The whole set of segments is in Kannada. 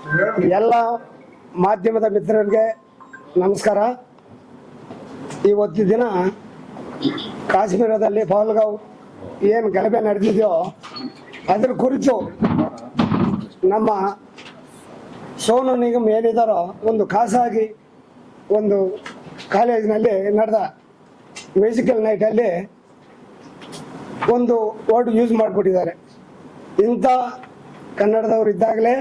ಎಲ್ಲ ಮಾಧ್ಯಮದ ಮಿತ್ರರಿಗೆ ನಮಸ್ಕಾರ. ಇವತ್ತು ದಿನ ಕಾಶ್ಮೀರದಲ್ಲಿ ಪಾಲ್ಗಾವ್ ಏನು ಗಲಭೆ ನಡೆದಿದೆಯೋ ಅದ್ರ ಕುರಿತು ನಮ್ಮ ಸೋನು ನಿಗಮ್ ಏನಿದ್ದಾರೋ ಒಂದು ಖಾಸಗಿ ಒಂದು ಕಾಲೇಜಿನಲ್ಲಿ ನಡೆದ ಮ್ಯೂಸಿಕಲ್ ನೈಟಲ್ಲಿ ಒಂದು ವರ್ಡ್ ಯೂಸ್ ಮಾಡಿಬಿಟ್ಟಿದ್ದಾರೆ ಇಂಥ ಕನ್ನಡದವ್ರು ಇದ್ದಾಗಲೇ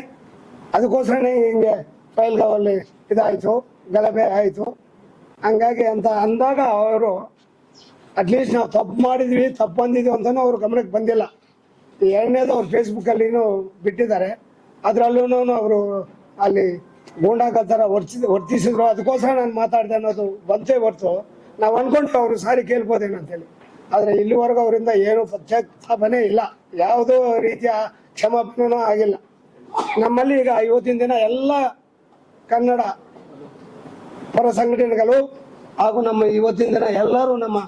ಅದಕ್ಕೋಸ್ಕರನೇ ಹಿಂಗೆ ಫೈಲ್ಗಾವಲ್ಲಿ ಇದಾಯಿತು, ಗಲಭೆ ಆಯಿತು. ಹಂಗಾಗಿ ಅಂತ ಅಂದಾಗ ಅವರು ಅಟ್ಲೀಸ್ಟ್ ನಾವು ತಪ್ಪು ಮಾಡಿದ್ವಿ, ತಪ್ಪು ಬಂದಿದ್ವಿ ಅಂತಲೂ ಅವ್ರ ಗಮನಕ್ಕೆ ಬಂದಿಲ್ಲ. ಎರಡನೇದು ಅವ್ರು ಫೇಸ್ಬುಕ್ಕಲ್ಲಿನೂ ಬಿಟ್ಟಿದ್ದಾರೆ. ಅದರಲ್ಲೂ ಅವರು ಅಲ್ಲಿ ಗೂಂಡಾಗಲ್ ಥರ ವರ್ತಿ ವರ್ತಿಸಿದ್ರು. ಅದಕ್ಕೋಸ್ಕರ ನಾನು ಮಾತಾಡಿದೆ ಅನ್ನೋದು ಬಂತೇ ಹೊರ್ತು. ನಾವು ಅಂದ್ಕೊಂಡು ಅವರು ಸಾರಿ ಕೇಳ್ಬೋದೇನಂತೇಳಿ ಆದರೆ ಇಲ್ಲಿವರೆಗೂ ಅವರಿಂದ ಏನು ಪಶ್ಚಾತ್ತಾಪನೇ ಇಲ್ಲ. ಯಾವುದೋ ರೀತಿಯ ಕ್ಷಮಾಪಣೆನೂ ಆಗಿಲ್ಲ. ನಮ್ಮಲ್ಲಿ ಈಗ ಇವತ್ತಿನ ದಿನ ಎಲ್ಲ ಕನ್ನಡ ಪರ ಸಂಘಟನೆಗಳು ಹಾಗೂ ನಮ್ಮ ಇವತ್ತಿನ ದಿನ ಎಲ್ಲರೂ ನಮ್ಮ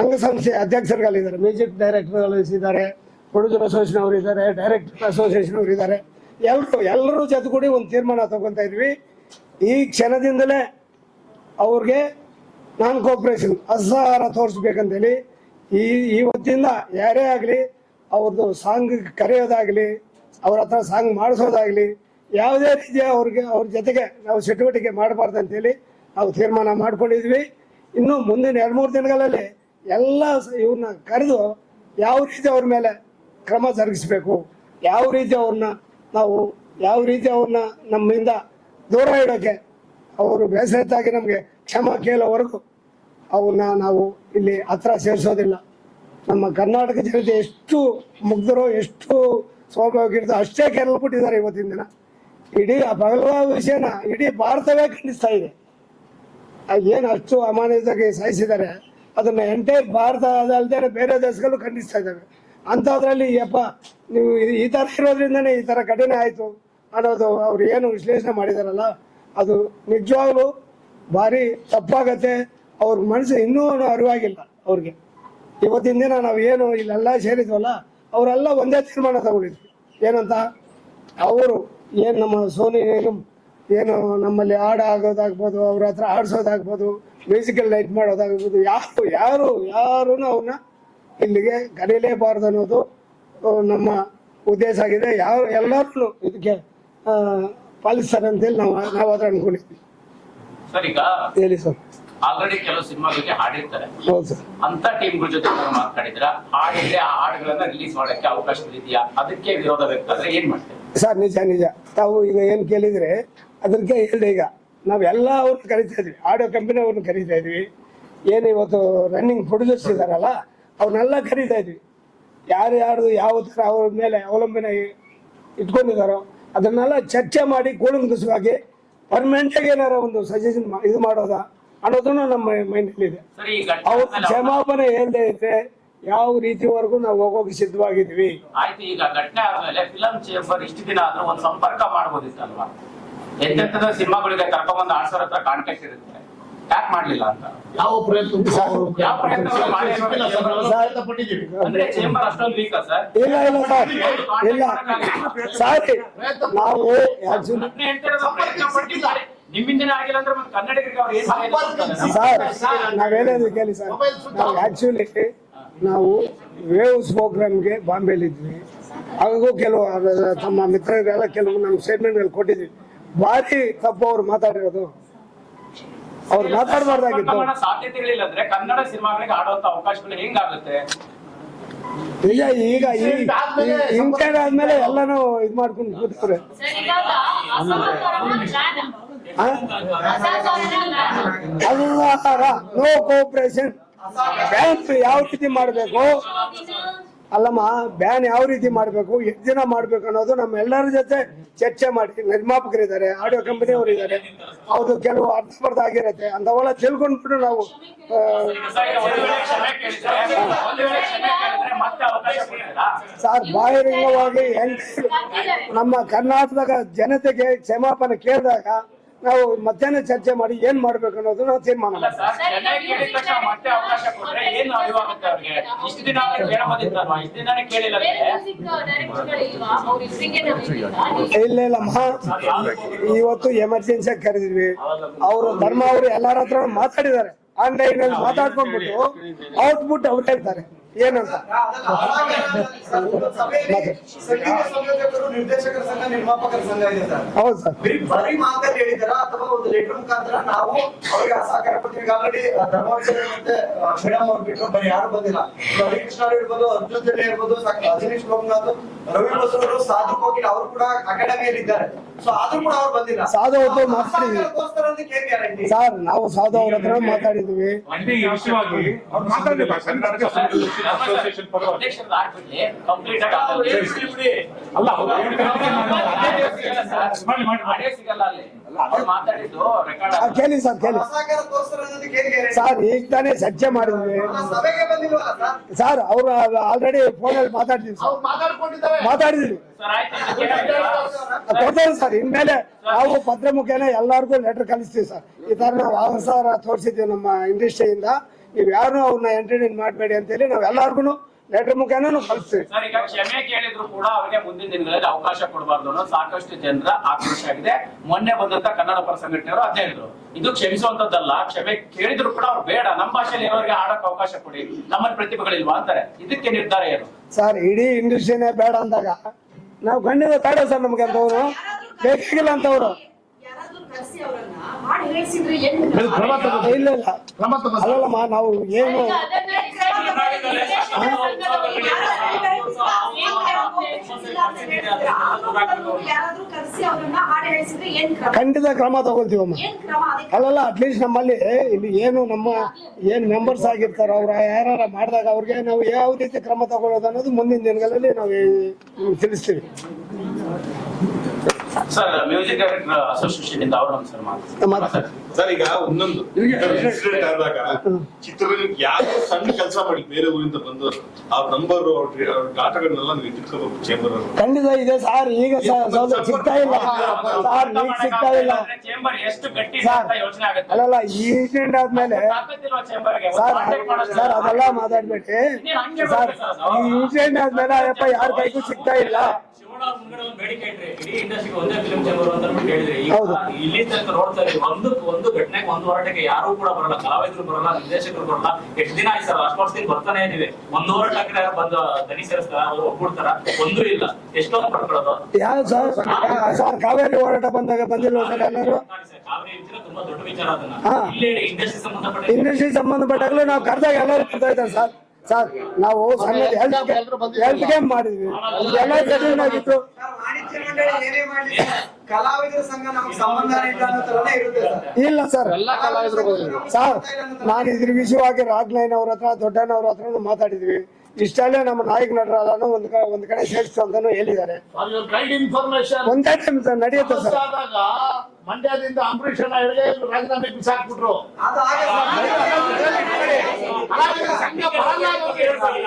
ಅಂಗಸಂಸ್ಥೆ ಅಧ್ಯಕ್ಷರುಗಳಿದ್ದಾರೆ. ಮ್ಯೂಸಿಕ್ ಡೈರೆಕ್ಟರ್ಗಳು ಇದ್ದಾರೆ ಪ್ರೊಡ್ಯೂಸರ್ ಅಸೋಸಿಯೇಷನ್ ಅವರು ಇದ್ದಾರೆ, ಡೈರೆಕ್ಟರ್ ಅಸೋಸಿಯೇಷನ್ ಅವರು ಇದ್ದಾರೆ. ಎಲ್ಲರೂ ಎಲ್ಲರೂ ಜೊತೆಗೂಡಿ ಒಂದು ತೀರ್ಮಾನ ತಗೊತಾ ಇದ್ವಿ. ಈ ಕ್ಷಣದಿಂದಲೇ ಅವ್ರಿಗೆ ನಾನ್ ಕೋಪ್ರೇಷನ್ ಅಸಹಾರ ತೋರಿಸ್ಬೇಕಂತೇಳಿ ಈ ಇವತ್ತಿಂದ ಯಾರೇ ಆಗಲಿ ಅವ್ರದ್ದು ಸಾಂಗ್ ಕರೆಯೋದಾಗಲಿ ಅವ್ರ ಹತ್ರ ಸಾಂಗ್ ಮಾಡಿಸೋದಾಗಲಿ, ಯಾವುದೇ ರೀತಿಯ ಅವ್ರಿಗೆ ಅವ್ರ ಜೊತೆಗೆ ನಾವು ಚಟುವಟಿಕೆ ಮಾಡಬಾರ್ದು ಅಂತೇಳಿ ನಾವು ತೀರ್ಮಾನ ಮಾಡ್ಕೊಂಡಿದ್ವಿ. ಇನ್ನು ಮುಂದಿನ ಎರಡು ಮೂರು ದಿನಗಳಲ್ಲಿ ಎಲ್ಲ ಇವ್ರನ್ನ ಕರೆದು ಯಾವ ರೀತಿ ಅವ್ರ ಮೇಲೆ ಕ್ರಮ ಜರುಗಿಸ್ಬೇಕು, ಯಾವ ರೀತಿ ಅವ್ರನ್ನ ನಾವು ಯಾವ ರೀತಿ ಅವ್ರನ್ನ ನಮ್ಮಿಂದ ದೂರ ಇಡೋಕ್ಕೆ ಅವರು ಬೇಸರತ್ತಾಗಿ ನಮಗೆ ಕ್ಷಮ ಕೇಳೋವರೆಗೂ ಅವನ್ನ ನಾವು ಇಲ್ಲಿ ಹತ್ರ ಸೇರಿಸೋದಿಲ್ಲ. ನಮ್ಮ ಕರ್ನಾಟಕ ಜನತೆ ಎಷ್ಟು ಮುಗ್ಧರೋ, ಎಷ್ಟು ಸ್ವಾಭಾವಿಕ ಅಷ್ಟೇ ಕೆರಲ್ಬಿಟ್ಟಿದ್ದಾರೆ ಇವತ್ತಿನ ದಿನ. ಇಡೀ ಆ ವಿಷಯನ ಇಡೀ ಭಾರತವೇ ಖಂಡಿಸ್ತಾ ಇದೆ. ಏನು ಅಷ್ಟು ಅಮಾನ್ಯತೆಗೆ ಸಾಯಿಸಿದ್ದಾರೆ ಅದನ್ನ ಎಂಟೈರ್ ಭಾರತ ಅದಲ್ಲದೆ ಬೇರೆ ದೇಶಗಳು ಖಂಡಿಸ್ತಾ ಇದ್ದಾವೆ. ಅಂಥದ್ರಲ್ಲಿ ಯಪ್ಪ ನೀವು ಈ ಥರ ಇರೋದ್ರಿಂದನೇ ಈ ಥರ ಘಟನೆ ಆಯಿತು ಅನ್ನೋದು ಅವ್ರು ಏನು ವಿಶ್ಲೇಷಣೆ ಮಾಡಿದಾರಲ್ಲ, ಅದು ನಿಜವಾಗ್ಲೂ ಭಾರಿ ತಪ್ಪಾಗತ್ತೆ. ಅವ್ರ ಮನಸ್ಸು ಇನ್ನೂ ಅರಿವಾಗಿಲ್ಲ ಅವ್ರಿಗೆ. ಇವತ್ತಿನ ದಿನ ನಾವು ಏನು ಇಲ್ಲೆಲ್ಲ ಸೇರಿದ್ವಲ್ಲ, ಅವರೆಲ್ಲ ಒಂದೇ ತೀರ್ಮಾನ ತಗೊಂಡಿದ್ವಿ. ಏನಂತ? ಅವರು ಏನು ನಮ್ಮ ಸೋನಿ ನಿಗಮ್ ಏನು ನಮ್ಮಲ್ಲಿ ಹಾಡು ಆಗೋದಾಗ್ಬೋದು ಅವ್ರ ಹತ್ರ ಆಡಿಸೋದಾಗ್ಬೋದು ಮ್ಯೂಸಿಕಲ್ ಲೈಟ್ ಮಾಡೋದಾಗ್ಬೋದು ಯಾರು ಯಾರು ಯಾರೂ ಅವನ್ನ ಇಲ್ಲಿಗೆ ಕರೀಲೇಬಾರ್ದು ಅನ್ನೋದು ನಮ್ಮ ಉದ್ದೇಶ ಆಗಿದೆ. ಯಾರು ಎಲ್ಲರೂ ಇದಕ್ಕೆ ಪಾಲಿಸ್ತಾರೆ ಅಂತೇಳಿ ನಾವು ನಾವು ಅದ್ರ ಅನ್ಕೊಂಡಿದ್ವಿ ಹೇಳಿ ಸರ್. ಆಲ್ರೆಡಿ ಕೆಲವು ಸಿನಿಮಾಗಳಿಗೆ ಹಾಡಿರ್ತಾರೆ. ಅಂತ ಟೀಮ್ಗಳ ಜೊತೆ ಮಾತಾಡಿದ್ರ ಹಾಡಿದ್ರೆ ಆ ಹಾಡುಗಳನ್ನ ರಿಲೀಸ್ ಮಾಡಕ್ಕೆ ಅವಕಾಶಗಳಿದೆಯಾ ಅದಕ್ಕೆ ವಿರೋಧ ವ್ಯಕ್ತಾದ್ರೆ ಏನ್ ಮಾಡ್ತೇವೆ ಸರ್ ನಿಜ ನಿಜ. ತಾವು ಈಗ ಏನು ಕೇಳಿದ್ರೆ ಅದಕ್ಕೆ ಹೇಳಿದೆ ಈಗ. ನಾವೆಲ್ಲ ಅವ್ರನ್ನ ಕರಿತಾ ಇದ್ವಿ. ಆಡಿಯೋ ಕಂಪನಿ ಅವ್ರನ್ನ ಕರಿತಾ ಇದ್ವಿ. ಏನು ಇವತ್ತು ರನ್ನಿಂಗ್ ಪ್ರೊಡ್ಯೂಸರ್ಸ್ ಇದಾರಲ್ಲ ಅವ್ರನ್ನೆಲ್ಲ ಕರಿತಾ ಇದ್ವಿ. ಯಾರು ಯಾರು ಯಾವ ಥರ ಅವ್ರ ಮೇಲೆ ಅವಲಂಬನೆ ಇಟ್ಕೊಂಡಿದಾರೋ ಅದನ್ನೆಲ್ಲ ಚರ್ಚೆ ಮಾಡಿ ಕೂಲಂಕುಷವಾಗಿ ಪರ್ಮನೆಂಟಾಗಿ ಏನಾರ ಒಂದು ಸಜೆಷನ್ ಇದು ಮಾಡೋದಾ? ಅನ್ನೋದನ್ನು ನಮ್ಮ ಮೈಂಡ್ ಅಲ್ಲಿ ಇದೆ ಅವ್ರ ಕ್ಷಮಾಪಣೆ ಹೇಳ್ದೆ ಇದ್ರೆ ಯಾವ ರೀತಿವರೆಗೂ ನಾವು ಹೋಗೋಕೆ ಸಿದ್ಧವಾಗಿದ್ವಿ. ಆಯ್ತು ಈಗ ಘಟನೆ ಆದ್ಮೇಲೆ ಫಿಲಂ ಚೇಂಬರ್ ಇಷ್ಟು ದಿನ ಆದ್ರೂ ಒಂದು ಸಂಪರ್ಕ ಮಾಡಬಹುದಿತ್ತಲ್ವಾ ಎಂತೆಂತದ ಸಿನಿಮಾಗಳಿಗೆ ಕರ್ಕೊಂಡ್ಬಂದು ಆಡ್ಸೋರ್ ಹತ್ರ ಕಾಂಟ್ಯಾಕ್ಟ್ ಇರುತ್ತೆ. ಯಾಕೆ ಮಾಡ್ಲಿಲ್ಲ ಅಂತ? ಯಾವ ಪ್ರಯತ್ನ ಯಾವ ಸರ್? ಪ್ರಯತ್ನ ಪಟ್ಟಿದ್ದೀವಿ. ಅಂದ್ರೆ ಚೇಂಬರ್ ಅಷ್ಟೊಂದು ವೀಕಾ ಸರ್? ಇಲ್ಲ ಇಲ್ಲ ಸರ್ ಇಲ್ಲ. ಸಾರಿ. ನಾವು ಆಕ್ಚುಲಿ ನಿಮ್ಮಿಂದನೇ ಆಗಿಲ್ಲ ಅಂದ್ರೆ ಮತ್ತೆ ಕನ್ನಡಿಗರಿಗೆ ಅವ್ರು ಏನ್ ಮಾಡ್ತಾರೆ? ಸರ್ ನಾವೇನೇನು ಕೇಳಿ ಸರ್. ನಾವು ಆಕ್ಚುಲಿ ನಾವು ವೇವ್ಸ್ ಪ್ರೋಗ್ರಾಮ್ಗೆ ಬಾಂಬೆಲಿದ್ವಿ ಹಾಗೂ ಕೆಲವು ತಮ್ಮ ಮಿತ್ರರಿಗೆಲ್ಲ ಕೆಲವು ನಮ್ಮ ಸ್ಟೇಟ್ಮೆಂಟ್ಗಳು ಕೊಟ್ಟಿದ್ವಿ. ಭಾರಿ ತಪ್ಪು ಅವ್ರು ಮಾತಾಡಿರೋದು. ಅವ್ರು ಮಾತಾಡಬಾರ್ದಾಗಿತ್ತು. ಸಾಧ್ಯತೆಗಳಿಲ್ಲ ಅಂದ್ರೆ ಕನ್ನಡ ಸಿನಿಮಾಗಳಿಗೆ ಆಡುವಂತ ಅವಕಾಶಗಳು ಹೆಂಗಾಗುತ್ತೆ? ಈಗ ಈಗ ಈ ಇಂಟರ್ ಆದ್ಮೇಲೆ ಎಲ್ಲಾನು ಇದ್ ಮಾಡ್ಕೊಂಡು ಕೂತವ್ರೆ ಅಲ್ಲ ನೋ ಕೋಪರೇಷನ್ ಬ್ಯಾನ್ ಯಾವ ರೀತಿ ಮಾಡಬೇಕು? ಅಲ್ಲಮ್ಮ ಬ್ಯಾನ್ ಯಾವ ರೀತಿ ಮಾಡಬೇಕು? ಎಷ್ಟು ದಿನ ಮಾಡಬೇಕು ಅನ್ನೋದು ನಮ್ಮ ಎಲ್ಲರ ಜೊತೆ ಚರ್ಚೆ ಮಾಡಿ ನಿರ್ಮಾಪಕರಿದ್ದಾರೆ ಆಡಿಯೋ ಕಂಪನಿ ಅವರು ಇದ್ದಾರೆ. ಹೌದು, ಕೆಲವು ಅರ್ಥಸ್ಪರ್ಧ ಆಗಿರುತ್ತೆ. ಅಂತವೆಲ್ಲ ತಿಳ್ಕೊಂಡ್ಬಿಟ್ಟು ನಾವು ಸರ್, ಬಾಹಿರಂಗವಾಗಿ ನಮ್ಮ ಕರ್ನಾಟಕದ ಜನತೆಗೆ ಕ್ಷಮಾಪಣೆ ಕೇಳಿದಾಗ ನಾವು ಮಧ್ಯಾಹ್ನ ಚರ್ಚೆ ಮಾಡಿ ಏನ್ ಮಾಡ್ಬೇಕು ಅನ್ನೋದು ನಾವು ತೀರ್ಮಾನ ಇಲ್ಲ ಇಲ್ಲಮ್ಮ ಇವತ್ತು ಎಮರ್ಜೆನ್ಸಿ ಕರೆದಿದ್ವಿ. ಅವರು ಧರ್ಮ ಅವರು ಎಲ್ಲಾರ ಹತ್ರ ಮಾತಾಡಿದ್ದಾರೆ. ಆನ್ಲೈನ್ ಅಲ್ಲಿ ಮಾತಾಡ್ಕೊಂಡ್ಬಿಟ್ಟು ಔಟ್ಪುಟ್ ಔಟ್ ಹೇಳ್ತಾರೆ. ಏನಂತ? ನಿರ್ದೇಶಕರ ಸಂಘ ನಿರ್ಮಾಪಕರ ಸಂಘ ಇದೆ ಸರ್ ಹೌದು ಹೇಳಿದಾರ ಅಥವಾ ಒಂದು ಲೆಟರ್ ನಾವು ಅವ್ರಿಗೆ ಸಹಕಾರ ಆಲ್ರೆಡಿ ಯಾರು ಬಂದಿಲ್ಲ ಅವ್ರು ಇರ್ಬೋದು ಅಜನೀಶ್ ಲೋಕನಾಥ್ ರವಿ ಸಾಧು ಕೂಡ ಇದ್ದಾರೆ ಸೊ ಕೂಡ ಅವ್ರು ಬಂದಿಲ್ಲ ಮಾತಾಡಿದ್ವಿ. ಸರ್ ನಾವು ಸಾಧು ಅವ್ರ ಹತ್ರ ಮಾತಾಡಿದ್ವಿ ಅಲ್ಲಿ ಕೇಳಿ ಸರ್ ಕೇಳಿ. ಸರ್ ಈಗ ತಾನೇ ಚರ್ಚೆ ಮಾಡಿದ್ವಿ. ಸರ್? ಅವರು ಆಲ್ರೆಡಿ ಫೋನಲ್ಲಿ ಮಾತಾಡಿದ್ವಿ ಸರ್. ಅವ್ರು ಮಾತಾಡ್ಕೊಂಡಿದ್ದಾರೆ. ಮಾತಾಡಿದ್ವಿ. ಸರ್ ಆಯ್ತು ಇದಕ್ಕೆ ಕೊಡ್ತೇವೆ ಸರ್. ಇನ್ಮೇಲೆ ನಾವು ಪತ್ರ ಮುಖೇನ ಎಲ್ಲರಿಗೂ ಲೆಟರ್ ಕಳಿಸ್ತೀವಿ ಸರ್. ಈ ತರ ನಾವು ಅವಸರ ತೋರಿಸಿದ್ವಿ ನಮ್ಮ ಇಂಡಸ್ಟ್ರಿಯಿಂದ ನೀವು ಯಾರು ಅವ್ರನ್ನ ಎಂಟರ್ಟೈನ್ ಮಾಡಬೇಡಿ ಅಂತೇಳಿ ನಾವು ಎಲ್ಲಾರ್ಗು ಲೆಟರ್ ಮುಖೇನ ಕಳಿಸ್ತೀವಿ. ಸರ್ ಈಗ ಕ್ಷಮೆ ಕೇಳಿದ್ರು ಕೂಡ ಅವರಿಗೆ ಮುಂದಿನ ದಿನಗಳಲ್ಲಿ ಅವಕಾಶ ಕೊಡಬಾರ್ದು ಅನ್ನೋ ಸಾಕಷ್ಟು ಜನರ ಆಕ್ರೋಶ ಆಗಿದೆ. ಮೊನ್ನೆ ಬಂದಂತ ಕನ್ನಡ ಪರ ಸಂಘಟನೆಯವರು ಅದೇ ಹೇಳಿದ್ರು. ಇದು ಕ್ಷಮಿಸುವಂತದ್ದಲ್ಲ ಕ್ಷಮೆ ಕೇಳಿದ್ರು ಕೂಡ ಅವ್ರು ಬೇಡ. ನಮ್ಮ ಭಾಷೆಯಲ್ಲಿ ಅವರಿಗೆ ಆಡಕ್ ಅವಕಾಶ ಕೊಡಿ. ನಮ್ಮಲ್ಲಿ ಪ್ರತಿಭೆಗಳಿಲ್ವಾ ಅಂತಾರೆ. ಇದಕ್ಕೆ ನಿರ್ಧಾರ ಏನು? ಸರ್ ಇಡೀ ಇಂಡಸ್ಟ್ರಿನೇ ಬೇಡ ಅಂದಾಗ ನಾವು ಖಂಡಿತ ಬೇಡ ಸರ್ ನಮ್ಗೆ ಅಂತವ್ರು. ಬೇಕಾಗಿಲ್ಲ ಅಂತವ್ರು. ಇಲ್ಲ ಅಲ್ಲಲ್ಲಮ್ಮ ನಾವು ಏನು ಖಂಡಿತ ಕ್ರಮ ತಗೊಳ್ತೀವಮ್ಮ ಅಲ್ಲಲ್ಲ ಅಟ್ಲೀಸ್ಟ್ ನಮ್ಮಲ್ಲಿ ಇಲ್ಲಿ ಏನು ನಮ್ಮ ಏನು ಮೆಂಬರ್ಸ್ ಆಗಿರ್ತಾರೋ ಅವ್ರ ಯಾರು ಮಾಡಿದಾಗ ಅವ್ರಿಗೆ ನಾವು ಯಾವ ರೀತಿ ಕ್ರಮ ತಗೊಳ್ಳೋದು ಅನ್ನೋದು ಮುಂದಿನ ದಿನಗಳಲ್ಲಿ ನಾವು ತಿಳಿಸ್ತೀವಿ. ಸರ್ ಮ್ಯೂಸಿಕ್ ಅಸೋಸಿಯೇಷನ್ ಇಂದ ಅವರು ಸರ್ ಮಾತಾಡಿ. ಸರ್ ಈಗ ಒಂದೊಂದು ಇನ್ಸಿಡೆಂಟ್ ಆದಾಗ ಚಿತ್ರರಂಗಕ್ಕೆ ಯಾರು ಸಣ್ಣ ಕೆಲಸ ಮಾಡಿ ಬೇರೆ ಊರಿಂದ ಬಂದು ಅವ್ರ ನಂಬರ್ ಆಟಗಳನ್ನೆಲ್ಲ ನೀವು ತಿಳ್ಕೋಬೇಕು ಚೇಂಬರ್ ಅವರು ಖಂಡಿತ ಇದೆ ಸರ್ ಈಗ ಸ- ಸೌಲಭ್ಯ ಸಿಗ್ತಾ ಇಲ್ಲ. ಸರ್ ಈಗ ಸಿಗ್ತಾ ಇಲ್ಲ. ಚೇಂಬರ್ ಎಷ್ಟು ಗಟ್ಟಿ ಯೋಚನೆ ಆಗುತ್ತೆ. ಅಲ್ಲಲ್ಲ ಈ ಇನ್ಸಿಡೆಂಟ್ ಆದ್ಮೇಲೆ ತಾಕತ್ತಿಲ್ವಾ ಚೇಂಬರ್ಗೆ ಸರ್ ಕಾಂಟ್ಯಾಕ್ಟ್ ಸರ್ ಅದೆಲ್ಲ ಮಾತಾಡ್ಬೇಡಿ ಸರ್ ಈ ಇನ್ಸಿಡೆಂಟ್ ಆದ್ಮೇಲೆ ಅಯ್ಯಪ್ಪ ಯಾರ ಕೈಗೂ ಸಿಗ್ತಾ ಇಲ್ಲ. ಹೌದು. ಇಲ್ಲಿ ತನಕ ನೋಡ್ತಾ ಇದ್ದೀವಿ. ಒಂದು ಒಂದು ಘಟನೆಗೆ ಒಂದು ಹೋರಾಟಕ್ಕೆ ಯಾರು ಕೂಡ ಬರಲ್ಲ. ಕಲಾವಿದರು ಬರಲ್ಲ ನಿರ್ದೇಶಕರು ಬರಲ್ಲ. ಎಷ್ಟು ದಿನ ಆಯ್ತು ಸರ್? ಅಷ್ಟು ವರ್ಷದಿಂದ ಬರ್ತಾನೆ ಇದೀವಿ ಒಂದು ಹೋರಾಟಕ್ಕೆ ಯಾರು ಬಂದು ದನಿ ಸೇರಿಸ್ತಾರ ಅವ್ರು ಒಪ್ಪಿಡ್ತಾರ ಒಂದೂ ಇಲ್ಲ. ಎಷ್ಟೊಂದು ಪಡ್ಕೊಳ್ಳೋದು? ಯಾವ ಸರ್ ಸರ್ ಕಾವೇರಿ ಹೋರಾಟ ಬಂದಾಗ ಬಂದಿಲ್ಲ ಸರ್ ಎಲ್ಲರೂ. ನೋಡಿ ಸರ್, ಕಾವೇರಿ ವಿಚಾರ ತುಂಬಾ ದೊಡ್ಡ ವಿಚಾರ ಅದನ್ನ. ಇಲ್ಲಿ ಇಂಡಸ್ಟ್ರಿ ಸಂಬಂಧಪಟ್ಟ ಇಂಡಸ್ಟ್ರಿ ಸಂಬಂಧಪಟ್ಟಾಗಲೂ ನಾವು ಕರೆದಾಗ ಎಲ್ಲರೂ ಬರ್ತಾ ಇದ್ದಾರೆ ಸರ್. ಸರ್ ನಾವು ಹೆಲ್ತ್ ಹೆಲ್ತ್ ಗೇಮ್ ಮಾಡಿದ್ವಿ. ಎಲ್ಲ ಆಗಿತ್ತು ಇಲ್ಲ ತರನೇ ಇರುತ್ತೆ ಸರ್. ಇಲ್ಲ ಸರ್. ಸರ್ ನಾನು ಇದ್ರ ವಿಷಯವಾಗಿ ರಾಜ್ಲೈನ್ ಅವ್ರ ಹತ್ರ ದೊಡ್ಡನವ್ರ ಹತ್ರ ಮಾತಾಡಿದ್ವಿ. ಇಷ್ಟಲ್ಲೇ ನಮ್ಮ ನಾಯಕ ನಟರಾದನು ಒಂದ್ ಕ- ಒಂದ್ ಕಡೆ ಸೇರಿಸ್ತು ಅಂತಾನು ಹೇಳಿದ್ದಾರೆ. ಇನ್ಫಾರ್ಮೇಶನ್ ಒಂದೇ ಟೈಮ್ ಸರ್ ನಡೆಯುತ್ತೆ ಸರ್. ಆದಾಗ ಮಂಡ್ಯದಿಂದ ಅಂಬರೀಷ್ ಅಣ್ಣ ಹೇಳಿದೆ ರಾಜೀನಾಮೆ ಬಿಸಾಕ್ಬಿಟ್ರು. ಸಂಘ ಬರಲ್ಲ ಹೇಳ್ತಾರೆ.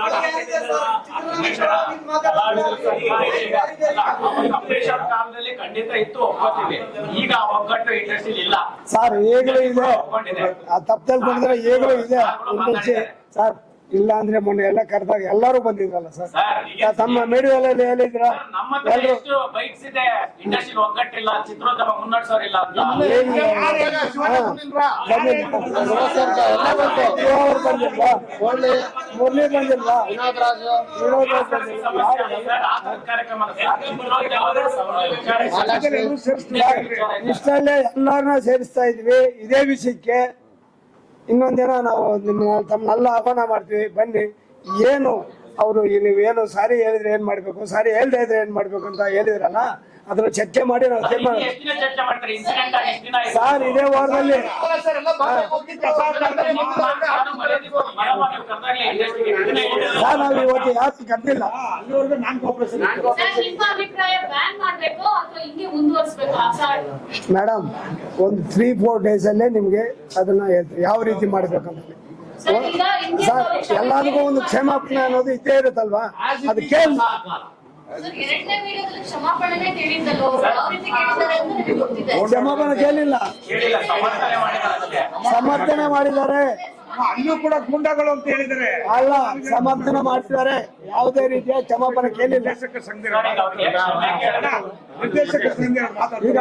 ಕಾಲದಲ್ಲಿ ಖಂಡಿತ ಇತ್ತು ಈಗ ಆ ಒಗ್ಗಟ್ಟು ಇಂಡಸ್ಟ್ರಿ ಇಲ್ಲ ಸರ್ ಈಗಲೂ ಇದೆ. ಆ ತಪ್ಪದಲ್ಲಿ ಬಂದ್ರೆ ಈಗಲೂ ಇದೆ. ಸರ್ ಇಲ್ಲ ಅಂದ್ರೆ ಮೊನ್ನೆ ಎಲ್ಲ ಕರೆದಾಗ ಎಲ್ಲರೂ ಬಂದಿದ್ರಲ್ಲ ಸರ್? ತಮ್ಮ ಮೀಡಿಯಾದಲ್ಲಿ ಹೇಳಿದ್ರ? ಬೈಕ್ಸ್ ಇದೆ ಇಂಡಸ್ಟ್ರಿ ಒಗ್ಗಟ್ಟಿಲ್ಲ ಚಿತ್ರೋದ್ಯಮ ಮುನ್ನಡೆಸೋರಿಲ್ಲ ಮುರಳಿ ಸೇರಿಸ್ತಿಲ್ಲ. ಇಷ್ಟಲ್ಲೇ ಎಲ್ಲಾರನ್ನ ಸೇರಿಸ್ತಾ ಇದ್ವಿ. ಇದೇ ವಿಷಯಕ್ಕೆ ಇನ್ನೊಂದಿನ ನಾವು ನಿಮ್ಮ ತಮ್ಮನ್ನೆಲ್ಲ ಆಹ್ವಾನ ಮಾಡ್ತೀವಿ, ಬನ್ನಿ. ಏನು? ಅವರು ನೀವು ಏನು ಸಾರಿ ಹೇಳಿದ್ರೆ ಏನು ಮಾಡಬೇಕು? ಸಾರಿ ಹೇಳ್ದೆ ಇದ್ರೆ ಏನು ಮಾಡಬೇಕು ಅಂತ ಹೇಳಿದ್ರಲ್ಲ ಅದನ್ನ ಚರ್ಚೆ ಮಾಡಿ ನಾವು ತೀರ್ಮಾನ ಸರ್ ಇದೇ ವಾರದಲ್ಲಿ ಸರ್, ನೀವು ಇವತ್ತು ಯಾಕೆ ಕರೆದಿಲ್ಲ ಮೇಡಮ್ ಒಂದು ತ್ರೀ ಫೋರ್ ಡೇಸ್ ಅಲ್ಲೇ ನಿಮ್ಗೆ ಅದನ್ನ ಯಾವ ರೀತಿ ಮಾಡ್ಬೇಕಂತ. ಸರ್ ಸರ್ ಎಲ್ಲರಿಗೂ ಒಂದು ಕ್ಷಮಾಪಣೆ ಅನ್ನೋದು ಇದ್ದೇ ಇರುತ್ತಲ್ವಾ? ಅದು ಕೇಳಿ ಕ್ಷಮಾಪಣೆ ಕೇಳಿಲ್ಲ. ಕೇಳಿಲ್ಲ ಸಮರ್ಥನೆ ಮಾಡಿದ್ದಾರೆ ಅಷ್ಟೇ ಸಮರ್ಥನೆ ಮಾಡಿದ್ದಾರೆ. ಅಲ್ಲೂ ಕೂಡ ಗುಂಡಗಳು ಅಂತ ಹೇಳಿದ್ದಾರೆ. ಅಲ್ಲ ಸಮರ್ಥನೆ ಮಾಡ್ತಿದ್ದಾರೆ ಯಾವುದೇ ರೀತಿಯ ಕ್ಷಮಾಪಣೆ ಕೇಳಿಲ್ಲ. ಈಗ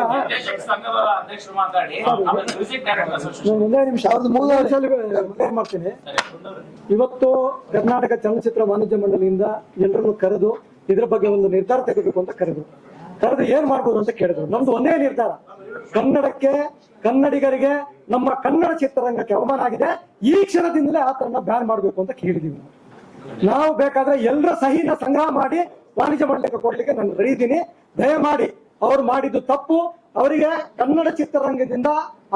ಒಂದೇ ನಿಮಿಷ ಅವ್ರದ್ದು ಮೂಲ ವರ್ಷದಲ್ಲಿ ಮಾಡ್ತೀನಿ. ಇವತ್ತು ಕರ್ನಾಟಕ ಚಲನಚಿತ್ರ ವಾಣಿಜ್ಯ ಮಂಡಳಿಯಿಂದ ಎಲ್ಲರನ್ನು ಕರೆದು ಇದ್ರ ಬಗ್ಗೆ ಒಂದು ನಿರ್ಧಾರ ತೆಗೆದುಬೇಕು ಅಂತ ಕರೆದ್ರು. ಕರೆದು ಏನ್ ಮಾಡ್ಬೋದು ಅಂತ ಕೇಳಿದ್ರು. ನಮ್ದು ಒಂದೇ ನಿರ್ಧಾರ. ಕನ್ನಡಕ್ಕೆ, ಕನ್ನಡಿಗರಿಗೆ ನಮ್ಮ ಕನ್ನಡ ಚಿತ್ರರಂಗಕ್ಕೆ ಅವಮಾನ ಆಗಿದೆ. ಈ ಕ್ಷಣದಿಂದಲೇ ಆ ತರನ್ನ ಬ್ಯಾನ್ ಮಾಡಬೇಕು ಅಂತ ಕೇಳಿದೀವಿ. ನಾವು. ಬೇಕಾದ್ರೆ ಎಲ್ಲರ ಸಹಿನ ಸಂಗ್ರಹ ಮಾಡಿ ವಾಣಿಜ್ಯ ಮಂಡಳಿಗೆ ಕೊಡ್ಲಿಕ್ಕೆ ನಾನು ರೆಡಿ ಇದ್ದೀನಿ ದಯಮಾಡಿ ಅವ್ರು ಮಾಡಿದ್ದು ತಪ್ಪು. ಅವರಿಗೆ ಕನ್ನಡ ಚಿತ್ರರಂಗದಿಂದ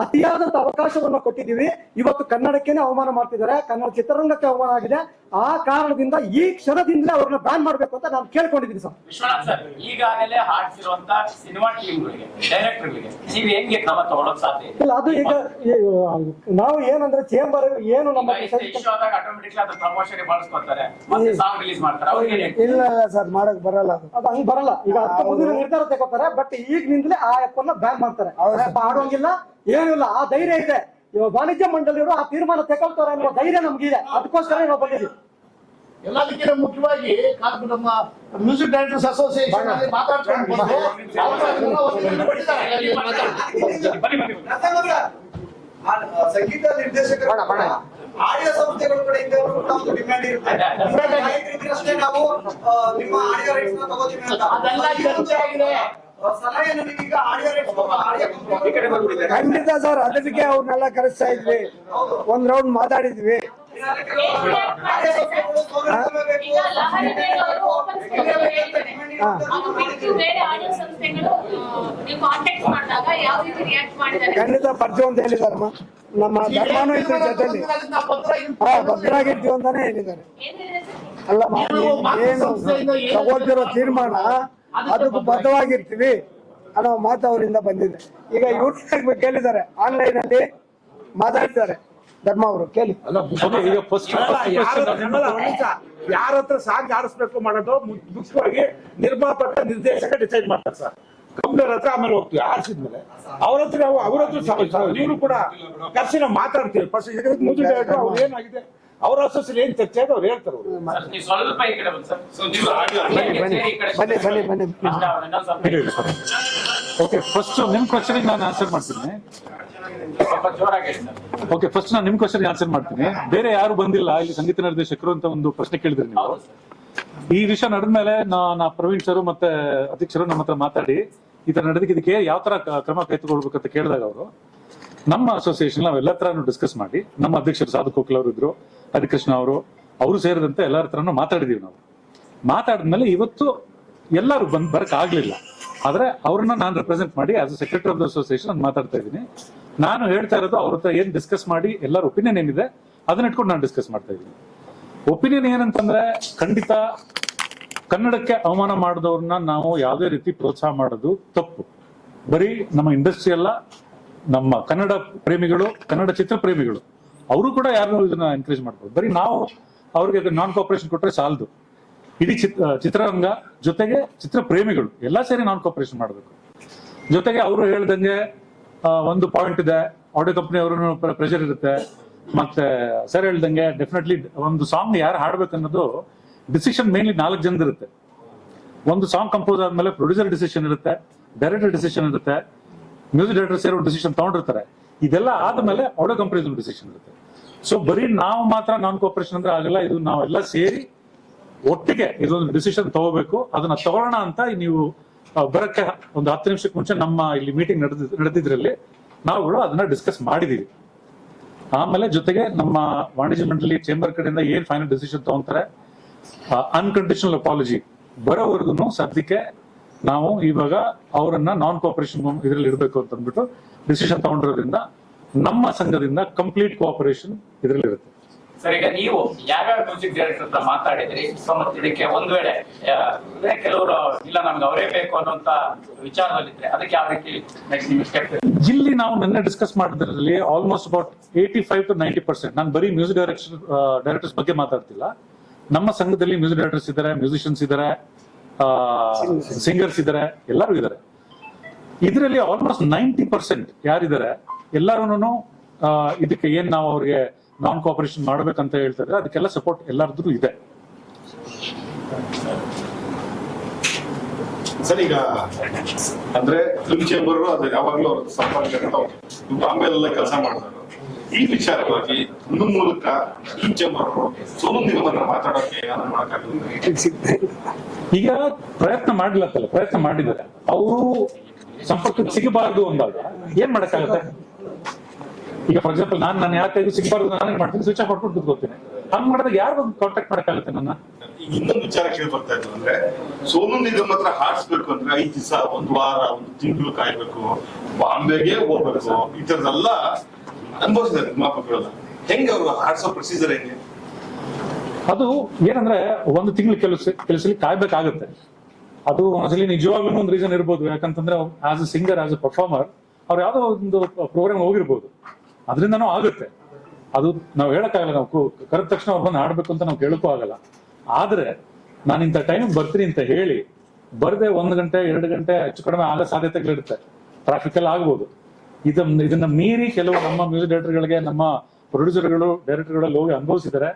ಅತಿಯಾದಂತ ಅವಕಾಶವನ್ನು ಕೊಟ್ಟಿದ್ದೀವಿ. ಇವತ್ತು ಕನ್ನಡಕ್ಕೇನೆ ಅವಮಾನ ಮಾಡ್ತಿದ್ದಾರೆ. ಕನ್ನಡ ಚಿತ್ರರಂಗಕ್ಕೆ ಅವಮಾನ ಆಗಿದೆ. ಆ ಕಾರಣದಿಂದ ಈ ಕ್ಷಣದಿಂದಲೇ ಅವ್ರನ್ನ ಬ್ಯಾನ್ ಮಾಡ್ಬೇಕು ಅಂತ ನಾನು ಕೇಳ್ಕೊಂಡಿದ್ದೀನಿ ಸರ್. ವಿಶ್ವನಾಥ್ ಸರ್ ಈಗಾಗಲೇ ಹಾಡ್ಸಿರುವಂತ ಸಿನಿಮಾ ಟೀಮ್ಗಳಿಗೆ ಡೈರೆಕ್ಟರ್ಗಳಿಗೆ ನೀವು ಹೆಂಗೆ ಕ್ರಮ ತಗೊಳ್ಳೋಕ್ ಸಾಧ್ಯ ಇಲ್ಲ ಅದು ಈಗ ನಾವು ಏನಂದ್ರೆ ಚೇಂಬರ್ ಏನು ನಮ್ಮ ಪ್ರಮೋಷನ್ ಬಳಸ್ಕೊತಾರೆ ಮತ್ತೆ ಸಾಂಗ್ ರಿಲೀಸ್ ಮಾಡ್ತಾರೆ. ಅವ್ರಿಗೆ ಇಲ್ಲ ಸರ್ ಮಾಡಕ್ ಬರಲ್ಲ ಅದು. ಅದು ಹಂಗ್ ಬರಲ್ಲ. ಈಗ ಮುಂದಿನ ನಿರ್ಧಾರ ತಗೋತಾರೆ ಬಟ್ ಈಗಿನಿಂದಲೇ ಆ ಆಪ್ ಅನ್ನ ಬ್ಯಾನ್ ಮಾಡ್ತಾರೆ. ಹೌದು. ಆಡೋಂಗಿಲ್ಲ ಏನಿಲ್ಲ ಆ ಧೈರ್ಯ ಇದೆ ಇವಾಗ ವಾಣಿಜ್ಯ ಮಂಡಳಿಯವರು ಆ ತೀರ್ಮಾನ ತಗೊಳ್ತಾರೆ ಅನ್ನೋ ಧೈರ್ಯ ನಮ್ಗಿದೆ. ಅದಕ್ಕೋಸ್ಕರ ನಾವು ಬಂದಿದ್ದೀವಿ. ಎಲ್ಲದಕ್ಕಿಂತ ಮುಖ್ಯವಾಗಿ ನಮ್ಮ ಮ್ಯೂಸಿಕ್ ಡೈರೆಕ್ಟರ್ಸ್ ಅಸೋಸಿಯೇಷನ್ ಅಲ್ಲಿ ಮಾತಾಡ್ಕೊಂಡು ಬಂದು ಅವ್ರು ಅದನ್ನ ಒಂದು ಮಾತಾಡಿ. ಬನ್ನಿ ಬನ್ನಿ. ಆ, ಆ, ಸಂಗೀತ ನಿರ್ದೇಶಕರು ಆಡಿಯೋ ಸಂಸ್ಥೆಗಳ ಕೂಡ ಇಂಥವ್ರು ಕೂಡ ಒಂದು ಡಿಮ್ಯಾಂಡ್ ಇರುತ್ತೆ. ನಾವು ನಿಮ್ಮ ಆಡಿಯೋ ರೈಟ್ಸ್ನ ತಗೋತೀವಿ ಅಂತ. ಖಂಡಿತ ಸರ್ ಅದಕ್ಕೆ ಅವ್ರನ್ನೆಲ್ಲ ಕರೆಸ್ತಾ ಇದ್ವಿ ಒಂದ್ ರೌಂಡ್ ಮಾತಾಡಿದ್ವಿ ಈಗ ಲಹರಿ ಬೇಗ ಅವರು ಓಪನ್ ಅದು ಬೇರೆ ಆಡಿಯೋ ಸಂಸ್ಥೆಗಳು ನೀವು ಕಾಂಟ್ಯಾಕ್ಟ್ ಮಾಡಿದಾಗ ಯಾವ ರೀತಿ ರಿಯಾಕ್ಟ್ ಮಾಡಿದ್ದಾರೆ ಖಂಡಿತ ಬರ್ತೀವಿ ಅಂತ ಹೇಳಿದಾರಮ್ಮ ನಮ್ಮ ಧರ್ಮನೂ ಇದ್ರ ಜೊತೆಲಿ. ಹಾ ಭದ್ರಾಗಿರ್ತೀವಿ ಅಂತಾನೆ ಹೇಳಿದ್ದಾರೆ. ಅಲ್ಲ ಏನು ತಗೋತಿರೋ ತೀರ್ಮಾನ ಅದಕ್ಕೂ ಬದ್ಧವಾಗಿರ್ತೀವಿ ಅನ್ನೋ ಮಾತು ಅವರಿಂದ ಬಂದಿದೆ. ಈಗ ಯೂಟ್ಯೂಬ್ ಕೇಳಿದ್ದಾರೆ. ಆನ್ಲೈನ್ ಅಲ್ಲಿ ಮಾತಾಡ್ತಾರೆ ಧರ್ಮ ಅವರು ಕೇಳಿ. ಈಗ ಫಸ್ಟ್ ಯಾರ ಹತ್ರ ಸಾಂಗ್ ಆಡಿಸ್ಬೇಕು ಮಾಡೋದು ಮುಖ್ಯವಾಗಿ ನಿರ್ಮಾಪಕ ನಿರ್ದೇಶಕ ಡಿಸೈಡ್ ಮಾಡ್ತಾರೆ ಸರ್. ಕಂಪ್ನಿಯವ್ರ ಹತ್ರ ಆಮೇಲೆ ಹೋಗ್ತೀವಿ ಆಡಿಸಿದ್ಮೇಲೆ. ಅವ್ರ ಹತ್ರ ನಾವು ಅವ್ರ ಹತ್ರ ಇವರು ಕೂಡ ಕರ್ಸಿ ನಾವು ಮಾತಾಡ್ತೀವಿ ಫಸ್ಟ್ ಏನಾಗಿದೆ? ಅವ್ರ ಅಸೋಸಿಯೇಷನ್ ಏನ್ ಚರ್ಚೆ ಆಗ ಅವ್ರು ಹೇಳ್ತಾರೆ ಸ್ವಲ್ಪ ಈ ಕಡೆ ಬನ್ನಿ ಸರ್. ನೀವು ಬನ್ನಿ ಬನ್ನಿ ಕಡೆ ಬನ್ನಿ ಓಕೆ ಫಸ್ಟ್ ನಿಮ್ ಕ್ವಶನ್ ನಾನು ಆನ್ಸರ್ ಮಾಡ್ತೀನಿ. ಸ್ವಲ್ಪ ಜೋರಾಗಿ ಸರ್. ಓಕೆ ಫಸ್ಟ್ ನಾನು ನಿಮ್ ಕ್ವಶನ್ ಆನ್ಸರ್ ಮಾಡ್ತೀನಿ. ಬೇರೆ ಯಾರು ಬಂದಿಲ್ಲ ಇಲ್ಲಿ ಸಂಗೀತ ನಿರ್ದೇಶಕರು ಅಂತ ಒಂದು ಪ್ರಶ್ನೆ ಕೇಳಿದ್ರಿ ನೀವು. ಹೌದು ಸರ್. ಈ ವಿಷಯ ನಡೆದ ಮೇಲೆ ನಾ ಪ್ರವೀಣ್ ಸರ್ ಮತ್ತೆ ಅಧ್ಯಕ್ಷರು ನಮ್ಮ ಹತ್ರ ಮಾತಾಡಿ ಈ ತರ ನಡೆದಕ್ಕೆ ಇದಕ್ಕೆ ಯಾವ ತರ ಕ್ರಮ ಕೈತಗೊಳ್ಬೇಕಂತ ಕೇಳಿದಾಗ ಅವರು ನಮ್ಮ ಅಸೋಸಿಯೇಷನ್ ನಾವೆಲ್ಲ ಹತ್ರನು ಡಿಸ್ಕಸ್ ಮಾಡಿ, ನಮ್ಮ ಅಧ್ಯಕ್ಷರು ಸಾಧು ಕೋಕಿಲ್ ಅವರು ಇದ್ರು ಹರಿಕೃಷ್ಣ ಅವರು ಅವರು ಸೇರಿದಂತೆ ಎಲ್ಲರ ಹತ್ರನು ಮಾತಾಡಿದೀವಿ ನಾವು. ಮಾತಾಡಿದ್ಮೇಲೆ ಇವತ್ತು ಎಲ್ಲರೂ ಬಂದ್ ಬರಕ್ ಆಗ್ಲಿಲ್ಲ. ಆದ್ರೆ ಅವ್ರನ್ನ ನಾನು ರೆಪ್ರೆಸೆಂಟ್ ಮಾಡಿ as a secretary of the association ನಾನು ಮಾತಾಡ್ತಾ ಇದ್ದೀನಿ. ನಾನು ಹೇಳ್ತಾ ಇರೋದು ಅವ್ರ ಹತ್ರ ಏನ್ ಡಿಸ್ಕಸ್ ಮಾಡಿ, ಎಲ್ಲರ ಒಪಿನಿಯನ್ ಏನಿದೆ, ಅದನ್ನ ಇಟ್ಕೊಂಡು ನಾನು ಡಿಸ್ಕಸ್ ಮಾಡ್ತಾ ಇದ್ದೀನಿ. ಒಪಿನಿಯನ್ ಏನಂತಂದ್ರೆ ಖಂಡಿತ ಕನ್ನಡಕ್ಕೆ ಅವಮಾನ ಮಾಡಿದವ್ರನ್ನ ನಾವು ಯಾವುದೇ ರೀತಿ ಪ್ರೋತ್ಸಾಹ ಮಾಡೋದು ತಪ್ಪು. ಬರೀ ನಮ್ಮ ಇಂಡಸ್ಟ್ರಿ ಅಲ್ಲ ನಮ್ಮ ಕನ್ನಡ ಪ್ರೇಮಿಗಳು, ಕನ್ನಡ ಚಿತ್ರ ಪ್ರೇಮಿಗಳು, ಅವರು ಕೂಡ ಯಾರನ್ನೂ ಇದನ್ನ ಎನ್ಕರೇಜ್ ಮಾಡ್ಬೋದು. ಬರೀ ನಾವು ಅವ್ರಿಗೆ ನಾನ್ ಕೋಪರೇಷನ್ ಕೊಟ್ರೆ ಸಾಲದು. ಇಡೀ ಚಿತ್ರ ಚಿತ್ರರಂಗ ಜೊತೆಗೆ ಚಿತ್ರ ಪ್ರೇಮಿಗಳು, ಎಲ್ಲ ಸೇರಿ ನಾನ್ ಕೋಪರೇಷನ್ ಮಾಡಬೇಕು. ಜೊತೆಗೆ ಅವರು ಹೇಳ್ದಂಗೆ ಒಂದು ಪಾಯಿಂಟ್ ಇದೆ ಆಡಿಯೋ ಕಂಪ್ನಿ ಅವರು ಪ್ರೆಷರ್ ಇರುತ್ತೆ. ಮತ್ತೆ ಸರ್ ಹೇಳ್ದಂಗೆ ಡೆಫಿನೆಟ್ಲಿ ಒಂದು ಸಾಂಗ್ ಯಾರು ಹಾಡ್ಬೇಕು ಅನ್ನೋದು ಡಿಸಿಷನ್ ಮೇನ್ಲಿ ನಾಲ್ಕು ಜನದ ಇರುತ್ತೆ ಒಂದು ಸಾಂಗ್ ಕಂಪೋಸ್ ಆದ್ಮೇಲೆ ಪ್ರೊಡ್ಯೂಸರ್ ಡಿಸಿಷನ್ ಇರುತ್ತೆ ಡೈರೆಕ್ಟರ್ ಡಿಸಿಷನ್ ಇರುತ್ತೆ. ಮ್ಯೂಸಿಕ್ ಡೈರೆಕ್ಟರ್ ಸೇರಿ ಡಿಸಿಷನ್ ತಗೊಂಡಿರ್ತಾರೆ. ಇದೆಲ್ಲ ಆದ್ಮೇಲೆ ಆಡಿಯೋ ಕಂಪನಿ ಡಿಸಿಷನ್ ಇರುತ್ತೆ. ಸೊ ಬರೀ ನಾವು ಮಾತ್ರ ನಾನ್ ಕೋಪರೇಷನ್ ಅಂದ್ರೆ ಆಗಲ್ಲ, ಇದು ನಾವೆಲ್ಲ ಸೇರಿ ಒಟ್ಟಿಗೆ ಇದೊಂದು ಡಿಸಿಷನ್ ತಗೋಬೇಕು. ಅದನ್ನ ತಗೊಳ್ಳೋಣ ಅಂತ ನೀವು ಬರಕ್ಕೆ ಒಂದು ಹತ್ತು ನಿಮಿಷಕ್ಕೆ ಮುಂಚೆ ನಮ್ಮ ಇಲ್ಲಿ ಮೀಟಿಂಗ್ ನಡೆದ ನಡೆದಿದ್ರಲ್ಲಿ ನಾವುಗಳು ಅದನ್ನ ಡಿಸ್ಕಸ್ ಮಾಡಿದೀವಿ. ಆಮೇಲೆ ಜೊತೆಗೆ ನಮ್ಮ ವಾಣಿಜ್ಯ ಮಂಡಳಿ ಚೇಂಬರ್ ಕಡೆಯಿಂದ ಏನ್ ಫೈನಲ್ ಡಿಸಿಷನ್ ತಗೊಂತಾರೆ ಅನ್ಕಂಡೀಷನಲ್ ಅಪಾಲಜಿ ಬರೋವರೆಗೂ ಸದ್ಯಕ್ಕೆ ನಾವು ಇವಾಗ ಅವರನ್ನ ನಾನ್ ಕೋಪರೇಷನ್ ಇದರಲ್ಲಿ ಇರಬೇಕು ಅಂತ ಅಂದ್ಬಿಟ್ಟು ಡಿಸಿಷನ್ ತಗೊಂಡಿರೋದ್ರಿಂದ ನಮ್ಮ ಸಂಘದಿಂದ ಕಂಪ್ಲೀಟ್ ಕೋಆಪರೇಷನ್ ಇದರಲ್ಲಿ ಇರುತ್ತೆ. ಸರ್ ಈಗ ನೀವು ಯಾವ್ಯಾವ ಮ್ಯೂಸಿಕ್ ಡೈರೆಕ್ಟರ್ ಹತ್ರ ಮಾತಾಡಿದ್ರಿ? ಸೊ ಮತ್ತೆ ಇದಕ್ಕೆ ಒಂದ್ ವೇಳೆ ಕೆಲವರು ಇಲ್ಲ ನಮ್ಗೆ ಅವರೇ ಬೇಕು ಅನ್ನೋಂತ ವಿಚಾರದಲ್ಲಿದ್ರೆ ಅದಕ್ಕೆ ಯಾವ ರೀತಿ ನೆಕ್ಸ್ಟ್ ನಿಮ್ಗೆ ಸ್ಟೆಪ್ ಇಲ್ಲಿ ನಾವು ನಿನ್ನೆ discuss ಮಾಡಿದ್ರಲ್ಲಿ almost about eighty five to ninety percent ನಾನು ಬರೀ ಮ್ಯೂಸಿಕ್ ಡೈರೆಕ್ಷನ್ ಡೈರೆಕ್ಟರ್ಸ್ ಬಗ್ಗೆ ಮಾತಾಡ್ತಿಲ್ಲ. ನಮ್ಮ ಸಂಘದಲ್ಲಿ ಮ್ಯೂಸಿಕ್ ಡೈರೆಕ್ಟರ್ಸ್ ಇದ್ದಾರೆ ಮ್ಯೂಸಿಷಿಯನ್ಸ್ ಇದ್ದಾರೆ. ಸಿಂಗರ್ಸ್ ಇದ್ದಾರೆ ಎಲ್ಲರೂ ಇದ್ದಾರೆ ಇದರಲ್ಲಿ ಆಲ್ಮೋಸ್ಟ್ ನೈಂಟಿ ಪರ್ಸೆಂಟ್ ಯಾರಿದ್ದಾರೆ ಎಲ್ಲರೂ ಇದಕ್ಕೆ ಏನ್ ನಾವು ಅವ್ರಿಗೆ ನಾನ್ ಕೋಪರೇಷನ್ ಮಾಡ್ಬೇಕಂತ ಹೇಳ್ತಾರೆ ಅದಕ್ಕೆಲ್ಲ ಸಪೋರ್ಟ್ ಎಲ್ಲರದ್ದು ಇದೆ. ಸರ್, ಈಗ ಅಂದ್ರೆ ಫಿಲ್ಮ್ ಚೇಂಬರ್ ಯಾವಾಗ್ಲೂ ಸಂಪರ್ಕ ಬಾಂಬೆಲ್ಲ ಕೆಲಸ ಮಾಡ್ತಾರೆ. ಈ ವಿಚಾರವಾಗಿ ಒಂದು ಮೂಲಕ ಚೇಂಬರ್ ಸೋನು ನಿಗಮನ ಮಾತಾಡೋಕೆ ಈಗ ಪ್ರಯತ್ನ ಮಾಡ್ಲತ್ತಲ್ಲ ಪ್ರಯತ್ನ ಮಾಡಿದ್ದಾರೆ. ಅವರು ಸಂಪರ್ಕ ಸಿಗಬಾರದು ಅಂದಾಗ ಏನ್ ಮಾಡಕ್ಕಾಗತ್ತೆ? ಈಗ ಫಾರ್ ಎಕ್ಸಾಂಪಲ್ ನಾನು ನಾನು ಯಾಕೆ ಸಿಗಬಾರ್ದು ನಾನು ಮಾಡ್ತೀನಿ? ಸ್ವಿಚ್ ಆಫ್ ಮಾಡ್ಕೊಂಡು ಕೂತ್ಕೋತೀನಿ. ಹಂಗ್ ಮಾಡಿದಾಗ ಯಾರು ಕಾಂಟ್ಯಾಕ್ಟ್ ಮಾಡಕ್ಕಾಗತ್ತೆ ನನ್ನ? ಇನ್ನೊಂದು ವಿಚಾರ ಕೇಳಿ ಬರ್ತಾ ಇದ್ದು ಅಂದ್ರೆ ಸೋನು ನಿಗಮ್ ಹತ್ರ ಹಾರಿಸ್ಬೇಕು ಅಂದ್ರೆ ಐದ್ ದಿವಸ ಒಂದ್ ವಾರ ಒಂದು ತಿಂಗಳು ಕಾಯ್ಬೇಕು ಬಾಂಬೆಗೆ ಹೋಗ್ಬೇಕು ಈ ತರದೆಲ್ಲ ಅನುಭವಿಸಿದ್ದಾರೆ ನಿರ್ಮಾಪಕರೆಲ್ಲ ಹೆಂಗೆ ಅವರು ಆಡ್ಸೋ ಪ್ರೊಸೀಜರ್ ಹೆಂಗೆ? ಅದು ಏನಂದ್ರೆ ಒಂದು ತಿಂಗಳು ಕೆಲಸ ಕೆಲಸಲಿ ಕಾಯ್ಬೇಕಾಗುತ್ತೆ. ಅದು ಅಸಲಿ ನಿಜವಾಗ್ಲೂ ಒಂದು ರೀಸನ್ ಇರ್ಬೋದು. ಯಾಕಂತಂದ್ರೆ as a singer as a performer ಅವ್ರು ಯಾವ್ದೋ ಒಂದು ಪ್ರೋಗ್ರಾಮ್ ಹೋಗಿರ್ಬೋದು. ಅದರಿಂದನೂ ಆಗುತ್ತೆ. ಅದು ನಾವು ಹೇಳಕ್ಕಾಗಲ್ಲ, ನಾವು ಕರೆದ ತಕ್ಷಣ ಅವ್ರು ಬಂದು ಆಡ್ಬೇಕು ಅಂತ ನಾವು ಕೇಳಕ್ಕೂ ಆಗಲ್ಲ. ಆದ್ರೆ ನಾನು ಇಂಥ ಟೈಮ್ ಬರ್ತೀನಿ ಅಂತ ಹೇಳಿ, ಬರದೆ ಒಂದು ಗಂಟೆ, ಎರಡು ಗಂಟೆ ಹೆಚ್ಚು ಕಡಿಮೆ ಆಗೋ ಸಾಧ್ಯತೆಗಳಿರುತ್ತೆ. ಟ್ರಾಫಿಕ್ ಎಲ್ಲ ಆಗ್ಬೋದು. ಇದನ್ನ ಇದನ್ನ ಮೀರಿ ಕೆಲವು ನಮ್ಮ ಮ್ಯೂಸಿಕ್ ಡೈರೆಕ್ಟರ್ಗಳಿಗೆ ನಮ್ಮ ಪ್ರೊಡ್ಯೂಸರ್ಗಳು ಡೈರೆಕ್ಟರ್ಗಳೆಲ್ಲ ಹೋಗಿ ಅನುಭವಿಸಿದ್ದಾರೆ.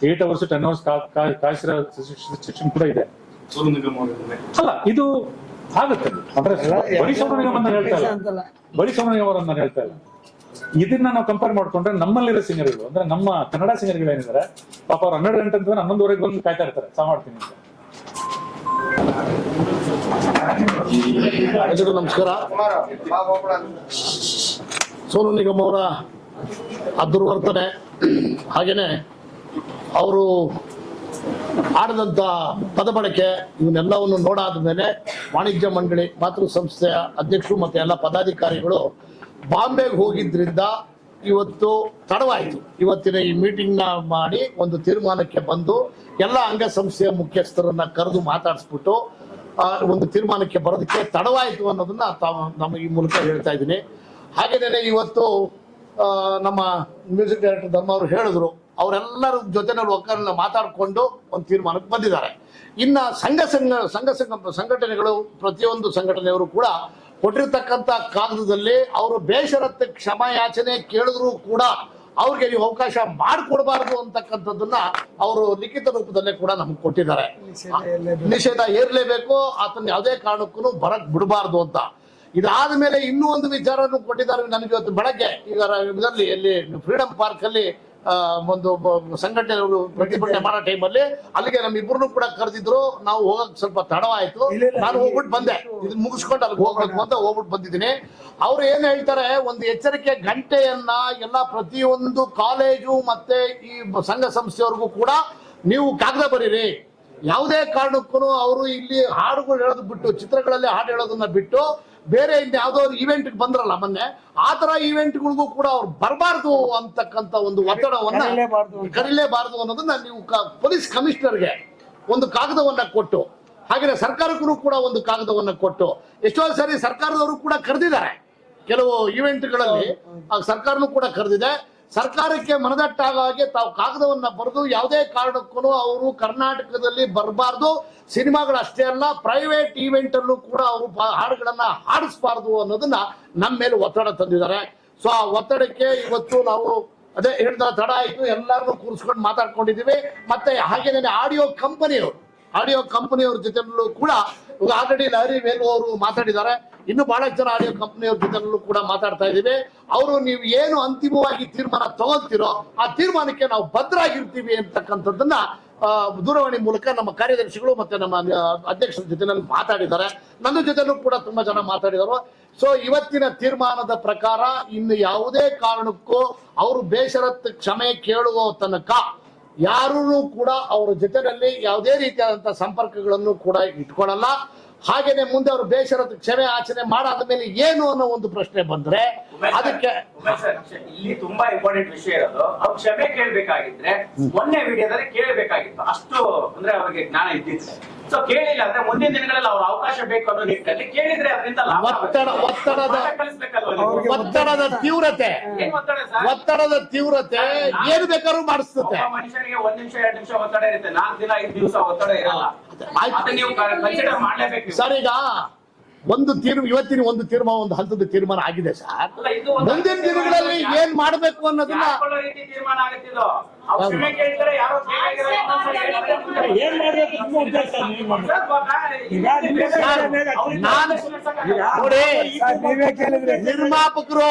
ಏಟ್ ಅವರ್ಸ್ ಟೆನ್ ಅವರ್ಸ್ ಕಾಯಿಸಿರೋ ಶಿಕ್ಷಣ ಕೂಡ ಇದೆ. ಅಲ್ಲ ಇದು ಆಗುತ್ತೆ. ಅಂದ್ರೆ ಬರೀ ಅಂತ ಹೇಳ್ತಾ ಇಲ್ಲ. ಬರೀ ಸೋನು ನಿಗಮ್ ಅವರನ್ನ ಹೇಳ್ತಾ ಇಲ್ಲ. ಇದನ್ನ ನಾವು ಕಂಪೇರ್ ಮಾಡ್ಕೊಂಡ್ರೆ ನಮ್ಮಲ್ಲಿರೋ ಸಿಂಗರ್ಗಳು ಅಂದ್ರೆ ನಮ್ಮ ಕನ್ನಡ ಸಿಂಗರ್ಗಳು ಏನಿದ್ದಾರೆ ಪಾಪ ಅವ್ರು ಹನ್ನೆರಡು ಗಂಟೆ ಅಂತ ಹನ್ನೊಂದುವರೆಗೆ ಬಂದು ಕಾಯ್ತಾ ಇರ್ತಾರೆ. ಸಹ ಮಾಡ್ತೀನಿ ಅಂತ. ನಮಸ್ಕಾರ. ಸೋನು ನಿಗಮ್ ಅವರ ಅದುರ್ವರ್ತನೆ ಹಾಗೇನೆ ಅವರು ಆಡದಂತ ಪದ ಬಳಕೆ ಇವನ್ನೆಲ್ಲವನ್ನು ನೋಡಾದ ಮೇಲೆ ವಾಣಿಜ್ಯ ಮಂಡಳಿ, ಮಾತೃ ಸಂಸ್ಥೆಯ ಅಧ್ಯಕ್ಷರು ಮತ್ತು ಎಲ್ಲ ಪದಾಧಿಕಾರಿಗಳು ಬಾಂಬೆಗೆ ಹೋಗಿದ್ರಿಂದ ಇವತ್ತು ತಡವಾಯಿತು. ಇವತ್ತಿನ ಈ ಮೀಟಿಂಗ್ನ ಮಾಡಿ ಒಂದು ತೀರ್ಮಾನಕ್ಕೆ ಬಂದು ಎಲ್ಲ ಅಂಗಸಂಸ್ಥೆಯ ಮುಖ್ಯಸ್ಥರನ್ನ ಕರೆದು ಮಾತಾಡಿಸ್ಬಿಟ್ಟು ಒಂದು ತೀರ್ಮಾನಕ್ಕೆ ಬರೋದಕ್ಕೆ ತಡವಾಯಿತು ಅನ್ನೋದನ್ನ ತಾವು ನಮ್ಮ ಈ ಮೂಲಕ ಹೇಳ್ತಾ ಇದ್ದೀನಿ. ಹಾಗೇನೇ ಇವತ್ತು ನಮ್ಮ ಮ್ಯೂಸಿಕ್ ಡೈರೆಕ್ಟರ್ ಧರ್ಮ ಅವರು ಹೇಳಿದ್ರು ಅವರೆಲ್ಲರ ಜೊತೆನಲ್ಲಿ ಒಕ್ಕರನ್ನ ಮಾತಾಡಿಕೊಂಡು ಒಂದು ತೀರ್ಮಾನಕ್ಕೆ ಬಂದಿದ್ದಾರೆ. ಇನ್ನ ಸಂಘ ಸಂಘ ಸಂಘ ಸಂಘ ಸಂಘಟನೆಗಳು ಪ್ರತಿಯೊಂದು ಸಂಘಟನೆಯವರು ಕೂಡ ಕೊಟ್ಟಿರ್ತಕ್ಕಂಥ ಕಾಗದದಲ್ಲಿ ಅವರು ಬೇಷರತ್ತೆ ಕ್ಷಮಾಯಾಚನೆ ಕೇಳಿದ್ರು ಕೂಡ ಅವ್ರಿಗೆ ನೀವು ಅವಕಾಶ ಮಾಡಿಕೊಡ್ಬಾರ್ದು ಅಂತಕ್ಕಂಥದ್ದನ್ನ ಅವರು ಲಿಖಿತ ರೂಪದಲ್ಲೇ ಕೂಡ ನಮ್ಗೆ ಕೊಟ್ಟಿದ್ದಾರೆ. ನಿಷೇಧ ಏರ್ಲೇಬೇಕು ಆತನ ಯಾವುದೇ ಕಾರಣಕ್ಕೂ ಬರಕ್ ಬಿಡಬಾರ್ದು ಅಂತ. ಇದಾದ ಮೇಲೆ ಇನ್ನೂ ಒಂದು ವಿಚಾರವನ್ನು ಕೊಟ್ಟಿದ್ದಾರೆ ನನಗೆ ಇವತ್ತು ಬೆಳಗ್ಗೆ. ಈಗ ಇದರಲ್ಲಿ ಎಲ್ಲಿ ಫ್ರೀಡಂ ಪಾರ್ಕ್ ಅಲ್ಲಿ ಒಂದು ಸಂಘಟನೆ ಪ್ರತಿಭಟನೆ ಮಾಡೋ ಟೈಮಲ್ಲಿ ಅಲ್ಲಿಗೆ ನಮ್ಮಿಬ್ಬರನ್ನು ಕೂಡ ಕರೆದಿದ್ರು. ನಾವು ಹೋಗಕ್ ಸ್ವಲ್ಪ ತಡವಾಯ್ತು. ನಾನು ಹೋಗ್ಬಿಟ್ಟು ಬಂದೆ. ಇದನ್ನ ಮುಗಿಸ್ಕೊಂಡು ಅಲ್ಲಿಗೆ ಹೋಗ್ಬೇಕು ಅಂತ ಹೋಗ್ಬಿಟ್ಟು ಬಂದಿದ್ದೀನಿ. ಅವ್ರು ಏನ್ ಹೇಳ್ತಾರೆ ಒಂದು ಎಚ್ಚರಿಕೆ ಗಂಟೆಯನ್ನ ಎಲ್ಲ ಪ್ರತಿಯೊಂದು ಕಾಲೇಜು ಮತ್ತೆ ಈ ಸಂಘ ಸಂಸ್ಥೆಯವ್ರಿಗೂ ಕೂಡ ನೀವು ಕಾಗದ ಬರೀರಿ. ಯಾವುದೇ ಕಾರಣಕ್ಕೂ ಅವರು ಇಲ್ಲಿ ಹಾಡುಗಳು ಹೇಳೋದು ಬಿಟ್ಟು ಚಿತ್ರಗಳಲ್ಲಿ ಹಾಡು ಹೇಳೋದನ್ನ ಬಿಟ್ಟು ಬೇರೆ ಇನ್ನು ಯಾವುದೋ ಒಂದು ಇವೆಂಟ್ ಬಂದ್ರಲ್ಲ ಮೊನ್ನೆ ಆ ತರ ಇವೆಂಟ್ಗಳಿಗೂ ಕೂಡ ಅವ್ರು ಬರಬಾರ್ದು ಅಂತಕ್ಕಂತ ಒಂದು ಒತ್ತಡವನ್ನ ಕರೀಲೇಬಾರ್ದು ಅನ್ನೋದನ್ನ ನೀವು ಪೊಲೀಸ್ ಕಮಿಷನರ್ಗೆ ಒಂದು ಕಾಗದವನ್ನ ಕೊಟ್ಟು ಹಾಗೆ ಸರ್ಕಾರಕ್ಕೂ ಕೂಡ ಒಂದು ಕಾಗದವನ್ನ ಕೊಟ್ಟು ಎಷ್ಟೋ ಸರಿ ಸರ್ಕಾರದವರು ಕೂಡ ಕರೆದಿದ್ದಾರೆ. ಕೆಲವು ಇವೆಂಟ್ಗಳಲ್ಲಿ ಆ ಸರ್ಕಾರನೂ ಕೂಡ ಕರೆದಿದೆ. ಸರ್ಕಾರಕ್ಕೆ ಮನದಟ್ಟಾಗ ಹಾಗೆ ತಾವು ಕಾಗದವನ್ನ ಬರೆದು ಯಾವುದೇ ಕಾರಣಕ್ಕೂ ಅವರು ಕರ್ನಾಟಕದಲ್ಲಿ ಬರಬಾರ್ದು. ಸಿನಿಮಾಗಳು ಅಷ್ಟೇ ಅಲ್ಲ ಪ್ರೈವೇಟ್ ಈವೆಂಟ್ ಅಲ್ಲೂ ಕೂಡ ಅವರು ಹಾಡುಗಳನ್ನ ಹಾಡಿಸ್ಬಾರ್ದು ಅನ್ನೋದನ್ನ ನಮ್ಮ ಮೇಲೆ ಒತ್ತಡ ತಂದಿದ್ದಾರೆ. ಸೊ ಆ ಒತ್ತಡಕ್ಕೆ ಇವತ್ತು ನಾವು ಅದೇ ಹೇಳಿದ ತಡ ಆಯ್ತು. ಎಲ್ಲರನ್ನೂ ಕೂರಿಸ್ಕೊಂಡು ಮಾತಾಡ್ಕೊಂಡಿದೀವಿ ಮತ್ತೆ ಹಾಗೇನೆ ಆಡಿಯೋ ಕಂಪನಿಯವರು, ಆಡಿಯೋ ಕಂಪನಿಯವ್ರ ಜೊತೆನಲ್ಲೂ ಕೂಡ ಆಲ್ರೆಡಿ ಲಹರಿ ವೇಲು ಅವರು ಮಾತಾಡಿದ್ದಾರೆ. ಇನ್ನು ಬಹಳಷ್ಟು ಜನ ಆಡಿಯೋ ಕಂಪ್ನಿಯವ್ರ ಜೊತೆನಲ್ಲೂ ಕೂಡ ಮಾತಾಡ್ತಾ ಇದ್ದೀವಿ. ಅವರು ನೀವು ಏನು ಅಂತಿಮವಾಗಿ ತೀರ್ಮಾನ ತಗೊಳ್ತಿರೋ ಆ ತೀರ್ಮಾನಕ್ಕೆ ನಾವು ಭದ್ರಾಗಿರ್ತೀವಿ ಅಂತಕ್ಕಂಥದ್ದನ್ನ ದೂರವಾಣಿ ಮೂಲಕ ನಮ್ಮ ಕಾರ್ಯದರ್ಶಿಗಳು ಮತ್ತೆ ನಮ್ಮ ಅಧ್ಯಕ್ಷರ ಜೊತೆನಲ್ಲಿ ಮಾತಾಡಿದ್ದಾರೆ. ನನ್ನ ಜೊತೆಲ್ಲೂ ಕೂಡ ತುಂಬಾ ಜನ ಮಾತಾಡಿದರು. ಸೊ ಇವತ್ತಿನ ತೀರ್ಮಾನದ ಪ್ರಕಾರ ಇನ್ನು ಯಾವುದೇ ಕಾರಣಕ್ಕೂ ಅವರು ಬೇಷರತ್ ಕ್ಷಮೆ ಕೇಳುವ ತನಕ ಯಾರೂ ಕೂಡ ಅವರ ಜೊತೆಯಲ್ಲಿ ಯಾವುದೇ ರೀತಿಯಾದಂತಹ ಸಂಪರ್ಕಗಳನ್ನು ಕೂಡ ಇಟ್ಕೊಳ್ಳಲ್ಲ. ಹಾಗೇನೆ ಮುಂದೆ ಅವರು ಬೇಷರತ್ ಕ್ಷಮೆ ಆಚರಣೆ ಮಾಡಾದ ಮೇಲೆ ಏನು ಅನ್ನೋ ಒಂದು ಪ್ರಶ್ನೆ ಬಂದ್ರೆ ಅದಕ್ಕೆ ಇಲ್ಲಿ ತುಂಬಾ ಇಂಪಾರ್ಟೆಂಟ್ ವಿಷಯ ಇರೋದು ಅವ್ರು ಕ್ಷಮೆ ಕೇಳ್ಬೇಕಾಗಿದ್ರೆ ಮೊನ್ನೆ ವಿಡಿಯೋದಲ್ಲಿ ಕೇಳಬೇಕಾಗಿತ್ತು ಅಷ್ಟು ಅಂದ್ರೆ ಅವ್ರಿಗೆ ಜ್ಞಾನ ಇದ್ದಿತ್ತು. ಸೊ ಕೇಳಿಲ್ಲ ಅಂದ್ರೆ ಮುಂದಿನ ದಿನಗಳಲ್ಲಿ ಅವ್ರ ಅವಕಾಶ ಬೇಕು ಅನ್ನೋ ನಿಟ್ಟಿನಲ್ಲಿ ಕೇಳಿದ್ರೆ ಅದರಿಂದ ಒತ್ತಡ ಒತ್ತಡದ ಒತ್ತಡದ ತೀವ್ರತೆ. ಏನ್ ಒತ್ತಡ ಸರ್? ಒತ್ತಡದ ತೀವ್ರತೆ ಏನು ಬೇಕಾದ್ರೂ ಮಾಡಿಸುತ್ತೆ ಮನುಷ್ಯನಿಗೆ ಒಂದ್ ನಿಮಿಷ ಎರಡ್ ನಿಮಿಷ ಒತ್ತಡ ಇರುತ್ತೆ. ನಾಲ್ಕು ದಿನ ಐದು ದಿವಸ ಒತ್ತಡ ಇರಲ್ಲ. ಸರ್ ಈಗ ಒಂದು ತೀರ್ಮ ಇವತ್ತಿನ ಒಂದು ತೀರ್ಮಾನ ಒಂದು ಹಂತದ ತೀರ್ಮಾನ ಆಗಿದೆ ಸರ್. ಮುಂದಿನ ದಿನಗಳಲ್ಲಿ ಏನ್ ಮಾಡಬೇಕು ಅನ್ನೋದನ್ನ ಏನ್ ಮಾಡ್ಬೇಕು? ಉದ್ದೇಶ ನೀವು ಕೇಳಿದ್ರಿ ನಿರ್ಮಾಪಕರು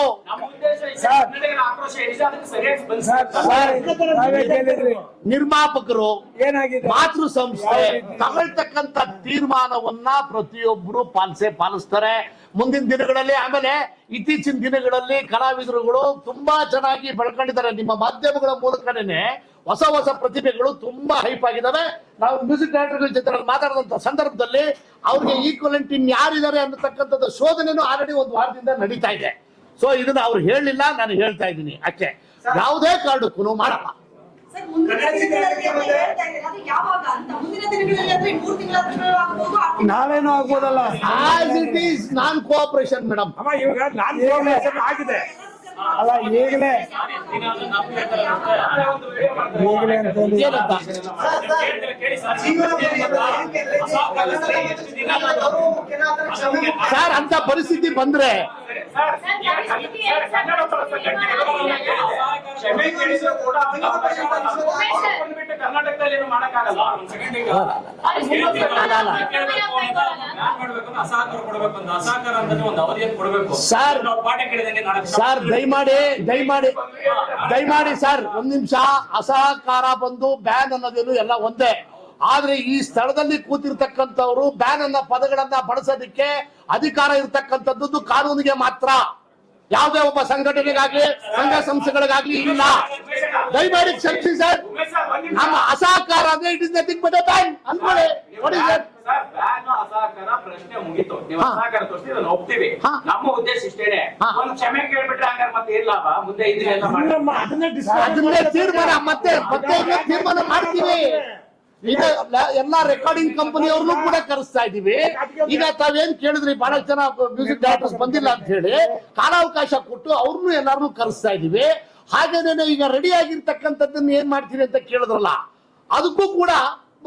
ನಿರ್ಮಾಪಕರು ಏನಾಗಿದೆ? ಮಾತೃ ಸಂಸ್ಥೆ ತಗೊಳ್ತಕ್ಕಂತ ತೀರ್ಮಾನವನ್ನ ಪ್ರತಿಯೊಬ್ಬರು ಪಾಲಿಸೇ ಪಾಲಿಸ್ತಾರೆ. ಮುಂದಿನ ದಿನಗಳಲ್ಲಿ ಆಮೇಲೆ ಇತ್ತೀಚಿನ ದಿನಗಳಲ್ಲಿ ಕಲಾವಿದರುಗಳು ತುಂಬಾ ಚೆನ್ನಾಗಿ ಬೆಳ್ಕೊಂಡಿದ್ದಾರೆ. ನಿಮ್ಮ ಮಾಧ್ಯಮಗಳ ಮೂಲಕನೇ ಹೊಸ ಹೊಸ ಪ್ರತಿಭೆಗಳು ತುಂಬಾ ಹೈಪ್ ಆಗಿದ್ದಾವೆ ನಾವು ಮ್ಯೂಸಿಕ್ ಡೈರೆಕ್ಟರ್ಗಳ ಜೊತೆ ಮಾತಾಡಿದಂತ ಸಂದರ್ಭದಲ್ಲಿ ಅವ್ರಿಗೆ ಈಕ್ವಲೆಂಟ್ ಇನ್ ಯಾರಿದ್ದಾರೆ ಅನ್ನತಕ್ಕಂಥದ್ದು ಶೋಧನೆನೂ ಆಲ್ರೆಡಿ ಒಂದು ವಾರದಿಂದ ನಡೀತಾ ಇದೆ. ಸೊ ಇದನ್ನ ಅವ್ರು ಹೇಳಲಿಲ್ಲ ನಾನು ಹೇಳ್ತಾ ಇದ್ದೀನಿ. ಅಕ್ಕೆ ಯಾವುದೇ ಕಾರಣಕ್ಕೂ ಮಾಡಲ್ಲ. ನಾವೇನೋ ಆಗ್ಬೋದಲ್ಲ. As it is non cooperation madam ಅಮ್ಮ ಇವಾಗ ನಾನ್ ಕೋಆಪರೇಷನ್ ಆಗಿದೆ. ಅಲ್ಲ ಈಗಲೇ ದಿನಾಲು ನಾವು ಹೇಳ್ತಾರೆ ಒಂದು ವಿಡಿಯೋ ಮಾಡ್ತಾರೆ. ಈಗಲೇ ಅಂತ ಕೇಳ್ತಾರೆ, ಕೇಳಿ ಸರ್. ಅಂತ ಪರಿಸ್ಥಿತಿ ಬಂದ್ರೆ ಕರ್ನಾಟಕದಲ್ಲಿ ಏನು ಮಾಡಕ್ಕಾಗಲ್ಲ ಕೊಡ್ಬೇಕು ಅಂತ ಅಸಹಕಾರ ಅಂದ್ರೆ ಒಂದು ಅವಧಿಯನ್ನು ಕೊಡಬೇಕು ಸರ್. ನಾವು ಪಾಠ ಕೇಳಿದಂಗೆ ನಾಳೆ ಸರ್ ದಯಮಾಡಿ ದಯಮಾಡಿ ದಯಮಾಡಿ ಸರ್, ಒಂದ್ ನಿಮಿಷ. ಅಸಹಕಾರ ಬಂದು ಬ್ಯಾನ್ ಅನ್ನೋದೇನು ಎಲ್ಲ ಒಂದೇ. ಆದ್ರೆ ಈ ಸ್ಥಳದಲ್ಲಿ ಕೂತಿರ್ತಕ್ಕಂಥವ್ರು ಬ್ಯಾನ್ ಅನ್ನ ಪದಗಳನ್ನ ಬಳಸೋದಕ್ಕೆ ಅಧಿಕಾರ ಇರ್ತಕ್ಕಂಥದ್ದು ಕಾನೂನಿಗೆ ಮಾತ್ರ. ಯಾವುದೇ ಒಬ್ಬ ಸಂಘಟನೆಗಾಗ್ಲಿ, ಸಂಘ ಸಂಸ್ಥೆಗಳಿಗಾಗ್ಲಿ ಇಲ್ಲ. ದಯಮಾಡಿ ಕ್ಷಮಿಸಿ ಸರ್. ನಮ್ಮ ಅಸಹಕಾರ ಅಂದ್ರೆ it is nothing but ban ಅನ್ಕೊಳ್ಳಿ. ನೋಡಿ ಸರ್. ಪ್ರಶ್ನೆ ಮುಗೀತು. ನೀವು. ಅಸಹಕಾರ ತೋರಿಸಿದ್ರೆ ಅದನ್ನ ಒಪ್ತೀವಿ. ಹಾ. ನಮ್ಮ ಉದ್ದೇಶ ಇಷ್ಟೇನೆ ಹಾ. ಒಂದ್ ಕ್ಷಮೆ ಕೇಳ್ಬಿಟ್ರೆ ಹಂಗಾರೆ ಮತ್ತೆ ಏನ್ ಲಾಭ? ಮುಂದೆ ಇದನ್ನೆಲ್ಲ ಮಾಡಿ ನಮ್ಮ ಅದನ್ನೇ ಅದನ್ನೇ ತೀರ್ಮಾನ ಮತ್ತೆ ಮತ್ತೆ ಇನ್ನೂ ತೀರ್ಮಾನ ಮಾಡ್ತೀವಿ. ಈಗ ಲ- ಎಲ್ಲಾ ರೆಕಾರ್ಡಿಂಗ್ ಕಂಪನಿಯವ್ರನ್ನೂ ಕೂಡ ಕರೆಸ್ತಾ ಇದೀವಿ. ಈಗ ತಾವೇನ್ ಕೇಳಿದ್ರಿ? ಬಹಳ ಜನ ಮ್ಯೂಸಿಕ್ ಡೈರೆಕ್ಟರ್ಸ್ ಬಂದಿಲ್ಲ. ಅಂತ ಹೇಳಿ ಕಾಲಾವಕಾಶ ಕೊಟ್ಟು ಅವ್ರನ್ನೂ ಎಲ್ಲಾರನ್ನೂ ಕರೆಸ್ತಾ ಇದೀವಿ. ಹಾಗೇನೆ ಈಗ ರೆಡಿ ಆಗಿರ್ತಕ್ಕಂಥದ್ದನ್ನ ಏನ್ ಮಾಡ್ತೀರಿ ಅಂತ ಕೇಳಿದ್ರಲ್ಲ ಅದಕ್ಕೂ ಕೂಡ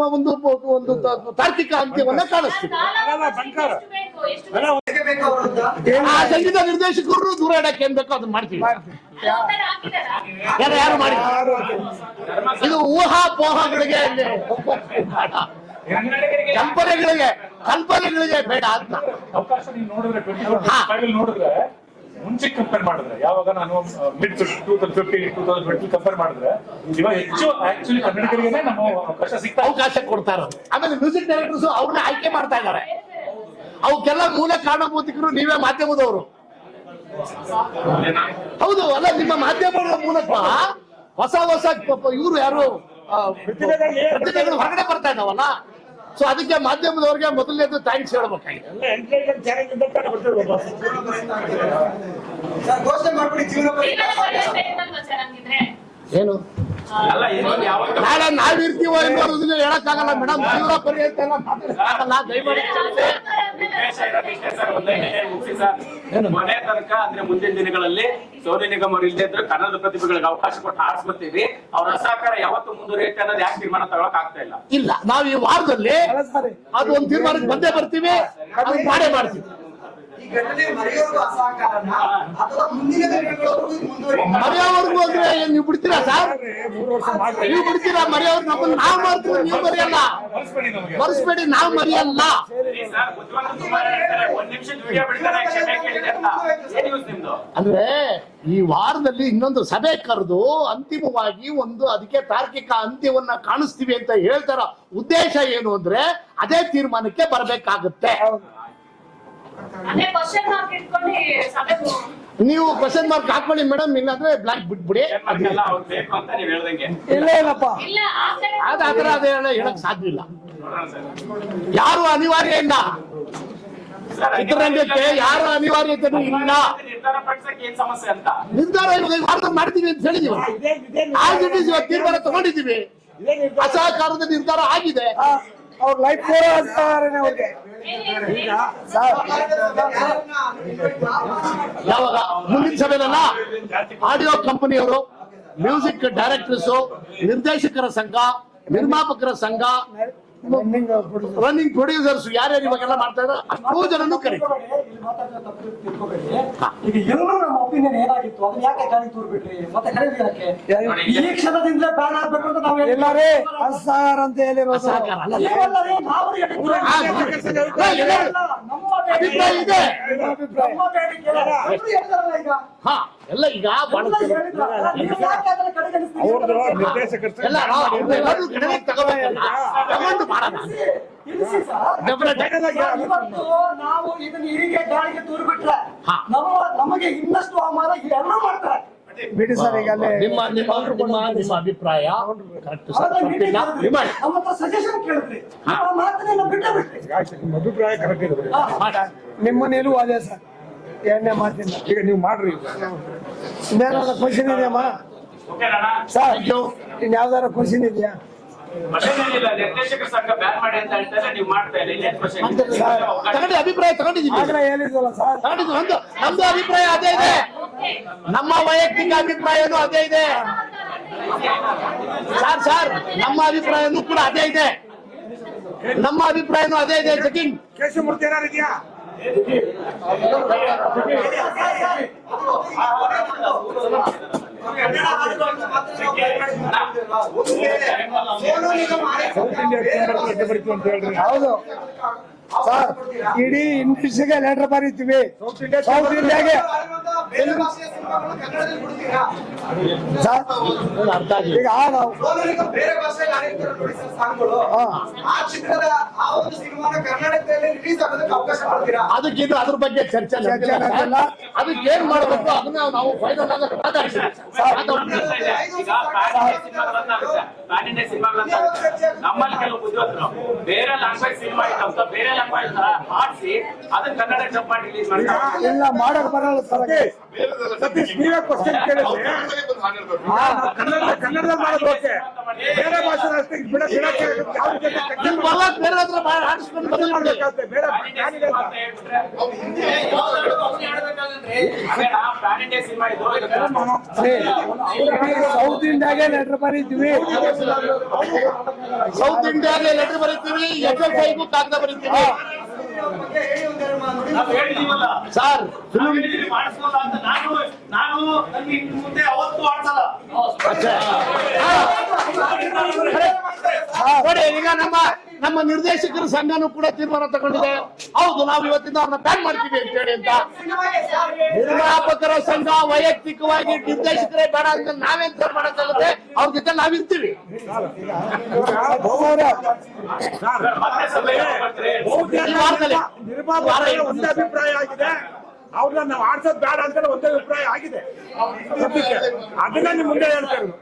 ಒಂದು ಒಂದು ತಾರ್ಕಿಕ ಅಂತ್ಯವನ್ನ ಕಾಣಿಸ್ತೀವಿ ಕಾಲಾವಕಾಶ ಎಷ್ಟು ಬೇಕು ಎಷ್ಟು ಬೇಕು? ಹೇಗೆ ಅಂತ? ಆ ಸಂಗೀತ ನಿರ್ದೇಶಕರು ದೂರ ಇಡಕ್ಕೆ ಏನ್ ಬೇಕೋ ಅದನ್ನ ಮಾಡ್ತೀವಿ? ಯಾರು ಯಾರು ಮಾಡಿ ಇದು ಊಹಾ ಪೋಹಗಳಿಗೆ ಕಲ್ಪನೆಗಳಿಗೆ ಕಲ್ಪನೆಗಳಿಗೆ ಬೇಡ ಅಂತ. ನೀವು ಮುಂಚೆ ಕಂಪೇರ್ ಮಾಡಿದ್ರೆ ಯಾವಾಗ ನಾನು mid two thousand fifty two thousand twenty compare ಮಾಡಿದ್ರೆ ಇವಾಗ ಹೆಚ್ಚು ಆಕ್ಚುಲಿ ಕನ್ನಡಿಗರಿಗೆ ನಮ್ಮ ಅವಕಾಶ ಸಿಗ್ತಾ ಅವಕಾಶ ಕೊಡ್ತಾ ಇರೋದು. ಆಮೇಲೆ ಮ್ಯೂಸಿಕ್ ಡೈರೆಕ್ಟರ್ಸ್ ಅವ್ರನ್ನ ಆಯ್ಕೆ ಮಾಡ್ತಾ ಇದ್ದಾರೆ. ಅವಕ್ಕೆಲ್ಲ ಮೂಲ ಕಾರಣಭೂತಿಕರು ನೀವೇ ಮಾಧ್ಯಮದವರು. ಹೌದು ಅಲ್ಲ ನಿಮ್ಮ ಮಾಧ್ಯಮಗಳ ಮೂಲಕ ಹೊಸ ಹೊಸ ಇವರು ಯಾರು? ಹೊರಗಡೆ ಬರ್ತಾ ಇದಾವಲ್ಲ? ಸೊ ಅದಕ್ಕೆ ಮಾಧ್ಯಮದವ್ರಿಗೆ ಮೊದಲನೇದು ಥ್ಯಾಂಕ್ಸ್ ಹೇಳ್ಬೇಕಾಗಿದೆ. ಏನು? ನಾಳೆ ನಾವಿರ್ತೀವೋ ಅನ್ನೋದನ್ನ ಹೇಳಕ್ಕಾಗಲ್ಲ ಮೇಡಮ್. ಜೀವನ ಪರ್ಯಂತ. ಮನೆ ತನಕ ಅಂದ್ರೆ ಮುಂದಿನ ದಿನಗಳಲ್ಲಿ ಸೋನಿ ನಿಗಮ್ ಅವ್ರು ಇಲ್ಲದೆ ಇದ್ರೆ ಕನ್ನಡದ ಪ್ರತಿಭೆಗಳಿಗೆ ಅವಕಾಶ ಕೊಟ್ಟು ಆರಿಸ್ಕೊತೀವಿ ಅವ್ರ ಸಹಕಾರ ಯಾವತ್ತು ಮುಂದುವರಿಯುತ್ತೆ ಅನ್ನೋದು ಯಾಕೆ ತೀರ್ಮಾನ ತಗೊಳಕ್ ಆಗ್ತಾ ಇಲ್ಲ? ಇಲ್ಲ ನಾವು ಈ ವಾರದಲ್ಲಿ ಅದು ಒಂದು ತೀರ್ಮಾನಕ್ಕೆ ಬಂದೇ ಬರ್ತೀವಿ. ಮಾಡೇ ಮಾಡ್ತೀವಿ. ಈ ಘಟನೆ ಮರೆಯೋದು ಅಸಹಕಾರನ ಅಥವಾ ಮುಂದಿನ ಘಟನೆಗಳವರೆಗೂ? ಮರೆಯೋವರೆಗೂ ಅಂದ್ರೆ ಏನ್ ನೀವು ಬಿಡ್ತೀರಾ ಸರ್? ಮೂರು ವರ್ಷ ಮಾಡ್ರಿ ನೀವು ಬಿಡ್ತೀರಾ? ಮರೆಯೋರು ನಮ್ಮನ್ನ ನಾವ್ ಮಾಡ್ತೀವಿ ನೀವು ಮರೆಯಲ್ಲ. ಮರೆಸ್ಬೇಡಿ ನಮಗೆ ಮರೆಸ್ಬೇಡಿ ನಾವು ಮರೆಯಲ್ಲ. ಅಂದ್ರೆ ಈ ವಾರದಲ್ಲಿ ಇನ್ನೊಂದು ಸಭೆ ಕರೆದು ಅಂತಿಮವಾಗಿ ಒಂದು ಅದಕ್ಕೆ ತಾರ್ಕಿಕ ಅಂತ್ಯವನ್ನ ಕಾಣಿಸ್ತೀವಿ ಅಂತ ಹೇಳ್ತಾರ. ಉದ್ದೇಶ ಏನು ಅಂದ್ರೆ ಅದೇ ತೀರ್ಮಾನಕ್ಕೆ ಬರ್ಬೇಕಾಗುತ್ತೆ. ನೀವು ಕ್ವಶನ್ ಮಾರ್ಕ್ ಹಾಕೊಳ್ಳಿ ಮೇಡಮ್ ಇಲ್ಲಾಂದ್ರೆ ಬ್ಲಾಕ್ ಬಿಟ್ಬಿಡಿ. ಅದೆಲ್ಲ ಅವ್ರು ಬೇಕು ಅಂತ ನೀವ್ ಹೇಳ್ದಂಗೆ. ಇಲ್ಲ ಇಲ್ಲಪ್ಪ. ಅದ ಆತರ ಅದೇ ಹೇಳಕ್ ಸಾಧ್ಯ ಇಲ್ಲ. ಯಾರು ಅನಿವಾರ್ಯ ಇಲ್ಲ ಚಿತ್ರರಂಗಕ್ಕೆ ಯಾರು ಅನಿವಾರ್ಯತೆನೂ ಇಲ್ಲ. ನಿರ್ಧಾರ ಮಾಡ್ತೀವಿ ಅಂತ ಹೇಳಿದೀವಿ ತೀರ್ಮಾನ ತಗೊಂಡಿದ್ದೀವಿ. ಅಸಹಕಾರದ ನಿರ್ಧಾರ ಆಗಿದೆ. ಅವ್ರ ಲೈಫ್ ಫೋರ್ ಅಂತಾರೆ ಅವ್ರಿಗೆ ಯಾವಾಗ? ಮುಂದಿನ ಸಭೆಯಲ್ಲ ಆಡಿಯೋ ಕಂಪನಿಯವರು, ಮ್ಯೂಸಿಕ್ ಡೈರೆಕ್ಟರ್ಸ್, ನಿರ್ದೇಶಕರ ಸಂಘ, ನಿರ್ಮಾಪಕರ ಸಂಘ ರನ್ನಿಂಗ್ ಪ್ರೊಡ್ಯೂಸರ್ಸ್ ಯಾರ್ಯಾರು ಇವಾಗೆಲ್ಲ ಮಾಡ್ತಾ ಇದ್ದಾರೆ ಅಷ್ಟೋ ಜನನು ಕರೆ. ಈಗ ಎಲ್ಲರೂ ನಮ್ಮ ಒಪಿನಿಯನ್ ಏನಾಗಿತ್ತು? ಅದನ್ನ ಯಾಕೆ ಗಾಳಿ ತೂರಿಬಿಟ್ರಿ? ಮತ್ತೆ ಕರೀರಿ ಯಾಕೆ ಈ ಕ್ಷಣದಿಂದಲೇ ಬ್ಯಾನ್ ಆಗ್ಬೇಕು ಅಂತ ನಾವು ಅಂತ ಹೇಳಿರೋದು. ನಮ್ಮ ಅಭಿಪ್ರಾಯ ಇದೆ. ಅಭಿಪ್ರಾಯ ಈಗ ಹಾ. ಎಲ್ಲ ಈಗ ನೀವು? ಅವ್ರದ್ದು ನಿರ್ದೇಶಕರ ಎಲ್ಲ ಎಲ್ಲರೂ ತಗೊಂಡು ಮಾಡೋಣ. ಇವತ್ತು ಇದನ್ನ ಹೀಗೆ ಗಾಳಿಗೆ ತೂರು ಬಿಟ್ರೆ ಹಾ. ನಮ್ಮ ನಮಗೆ ಇನ್ನಷ್ಟು ಅವಮಾನ ಎಲ್ಲರೂ ಮಾಡ್ತಾರೆ. ಬಿಡಿ ಸರ್ ಈಗ ನಿಮ್ಮ ನಿಮ್ಮ ನಿಮ್ಮ ನಿಮ್ಮ ಅಭಿಪ್ರಾಯ ಕರೆಕ್ಟ್ ಸಜೆಷನ್. ನಿಮ್ಮ ನಿಲುವು ಅದೇ ಸರ್. ಎರಡನೇ ಮಾಡ್ತೀನಿ. ಈಗ ನೀವು ಮಾಡ್ರಿ. ಇನ್ನೇನಾದ್ರು ಕ್ವಶನ್ ಇದೆಯಮ್ಮ? ಓಕೆ ಅಣ್ಣ ಸರ್ ಇನ್ಯಾವ್ದಾರ ಕ್ವಶನ್ ಇದೆಯಾ? ಮತ್ತೇನಿಲ್ಲ ನಿರ್ದೇಶಕರ ಸಂಘ ಬ್ಯಾನ್ ಮಾಡಿ ಅಂತ ಹೇಳ್ತಾರೆ ನೀವು ಮಾಡ್ತಾ ಇಲ್ಲ ತಗೊಂಡು ಅಭಿಪ್ರಾಯ ತಗೊಂಡಿದ್ದೀವಿ. ಆಗ್ಲೇ ಹೇಳಿದ್ವಲ್ಲ ಸರ್ ತಗೊಂಡಿದ್ದು ಒಂದು. ನಮ್ದು ಅಭಿಪ್ರಾಯ ಅದೇ ಇದೆ. ನಮ್ಮ ವೈಯಕ್ತಿಕ ಅಭಿಪ್ರಾಯನೂ ಅದೇ ಇದೆ. ಸರ್ ಸರ್ ನಮ್ಮ ಅಭಿಪ್ರಾಯನೂ ಕೂಡ ಅದೇ ಇದೆ. ನಮ್ಮ ಅಭಿಪ್ರಾಯನೂ ಅದೇ ಇದೆ ಚೆಕಿಂಗ್ ಕೇಶವಮೂರ್ತಿ ಏನಾರು ಅಂತ ಹೇಳ್ರಿ ಹೌದು. ಸರ್ ಇಡೀ ಇಂಡಸ್ಟ್ರಿಗೆ ಲೆಟರ್ ಬರೀತೀವಿ. ಸೌತ್ ಇಂಡಿಯಾಗೆ ಈಗ ನಾವು ಅದಕ್ಕಿಂತ ಅದ್ರ ಬಗ್ಗೆ ಚರ್ಚೆ. ಅದಕ್ಕೆ ಏನ್ ಮಾಡಬೇಕು ಅದನ್ನ ನಾವು ಫೈನಲ್ ಆಗಿ ಮಾತಾಡ್ತೀವಿ ಈಗ ಪ್ಯಾನ್ ಇಂಡಿಯಾ ಸಿನಿಮಾಗಳಂತ ಆಗುತ್ತೆ. ನಮ್ಮಲ್ಲಿ ಕೆಲವು ಬುದ್ಧಿವಂತರು ಬೇರೆ ಲ್ಯಾಂಗ್ವೇಜ್ ಸಿನಿಮಾ ಇತ್ತಂತ ಬೇರೆ ಲ್ಯಾಂಗ್ವೇಜ್ ಹಾಡಿಸಿ ಅದನ್ನ ಕನ್ನಡ ಡಬ್ ಮಾಡಿ ರಿಲೀಸ್ ಮಾಡ್ತಾರೆ ಇಲ್ಲ ಮಾಡಕ್ ಬರಲ್ಲ ಸರ್. ಸತೀಶ್ ನೀವೇ ಕ್ವಶನ್ ಕೇಳಿದ್ರೆ. ಕನ್ನಡ ಕನ್ನಡದಲ್ಲಿ ಮಾಡೋದು ಓಕೆ. ಬೇರೆ ಭಾಷೆ ಅಷ್ಟೇ ಬಿಡ ಬಿಡಕ್ಕೆ ಯಾವ ರೀತಿ ಬೇರೆ ಹತ್ರ ಆಡಿಸ್ಕೊಂಡು ಬದಲು ಮಾಡ್ಬೇಕಾಗುತ್ತೆ. ಇಡೀ ಸೌತ್ ಇಂಡಿಯಾಗೆ ಲೆಟರ್ ಬರೀತೀವಿ. ಸೌತ್ ಇಂಡಿಯಾಗೆ ಲೆಟರ್ ಬರೀತೀವಿ. ಎಸ್ ಎಫ್ ಐಗೂ ಕಾಗದ ಬರೀತೀವಿ. ಸರ್ ನಾವ್ ಹೇಳಿದೀವಿ ಅಂತ ನಾನು ನಾನು ನನ್ಗೆ ಇನ್ನು ಮುಂದೆ ಅವತ್ತು ಆಡ್ಸಲ್ಲ ನೋಡಿ ಈಗ ನಮ್ಮ ನಮ್ಮ ನಿರ್ದೇಶಕರ ಸಂಘನೂ ಕೂಡ ತೀರ್ಮಾನ ತಗೊಂಡಿದೆ. ಹೌದು ನಾವು ಇವತ್ತಿಂದ ಅವ್ರನ್ನ ಬ್ಯಾನ್ ಮಾಡ್ತೀವಿ ಅಂತ ಹೇಳಿ ಅಂತ. ನಿರ್ಮಾಪಕರ ಸಂಘ ವೈಯಕ್ತಿಕವಾಗಿ ನಿರ್ದೇಶಕರೇ ಬೇಡ ಅಂತ ನಾವೇನ್ ತೀರ್ಮಾನ ಮಾಡಕ್ಕಾಗುತ್ತೆ? ಅವ್ರ ಜೊತೆ ನಾವಿರ್ತೀವಿ. ನಿರ್ಮಾಪಕರ ಒಂದೇ ಅಭಿಪ್ರಾಯ ಆಗಿದೆ. ಅವ್ರನ್ನ ನಾವು ಆಡ್ಸೋದ್ ಬೇಡ ಅಂತ ಒಂದೇ ಅಭಿಪ್ರಾಯ ಆಗಿದೆ. ಅದನ್ನ ನಿಮ್ ಮುಂದೆ ಹೇಳ್ತಾ ಇರೋದು.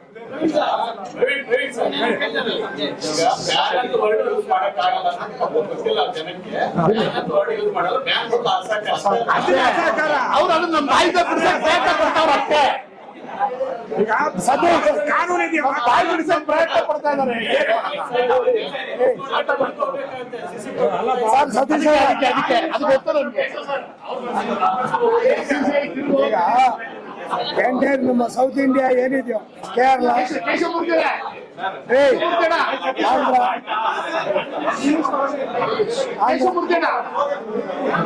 ಅದೇ ಅಸಹಕಾರ. ಅವ್ರು ಅದನ್ನ ನಮ್ಮ ಬಾಯಿಗೆ ಬಿಡ್ಸಕ್ ಸದ್ಯ ಈಗ ಕಾನೂನು ಇದೆಯಾ ಬಾಯಿ ಬಿಡಿಸಕ್ ಪ್ರಯತ್ನ ಪಡ್ತಾ ಇದ್ದಾರೆ ಸರ್ ಸತೀಶ್ ಅದಕ್ಕೆ ಅದಕ್ಕೆ ಅದು ಗೊತ್ತು ನಮ್ಗೆ ಈಗ ಎಂಟೈರ್ ನಮ್ಮ ಸೌತ್ ಇಂಡಿಯಾ ಏನಿದೆಯೋ, ಕೇರಳ.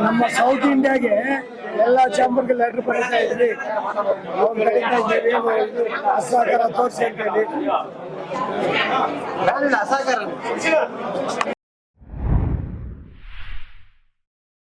ನಮ್ಮ ಸೌತ್ ಇಂಡಿಯಾಗೆ ಎಲ್ಲ ಚಾಂಬರ್ಗೆ ಲೆಟರ್ ಬರೀತಾ ಇದ್ರಿ ಅವ್ರ ಕಡೆಯಿಂದ ಅಸಹಕಾರ ತೋರಿಸಿ ಅಂತ ಹೇಳಿ ಅಸಹಕಾರ?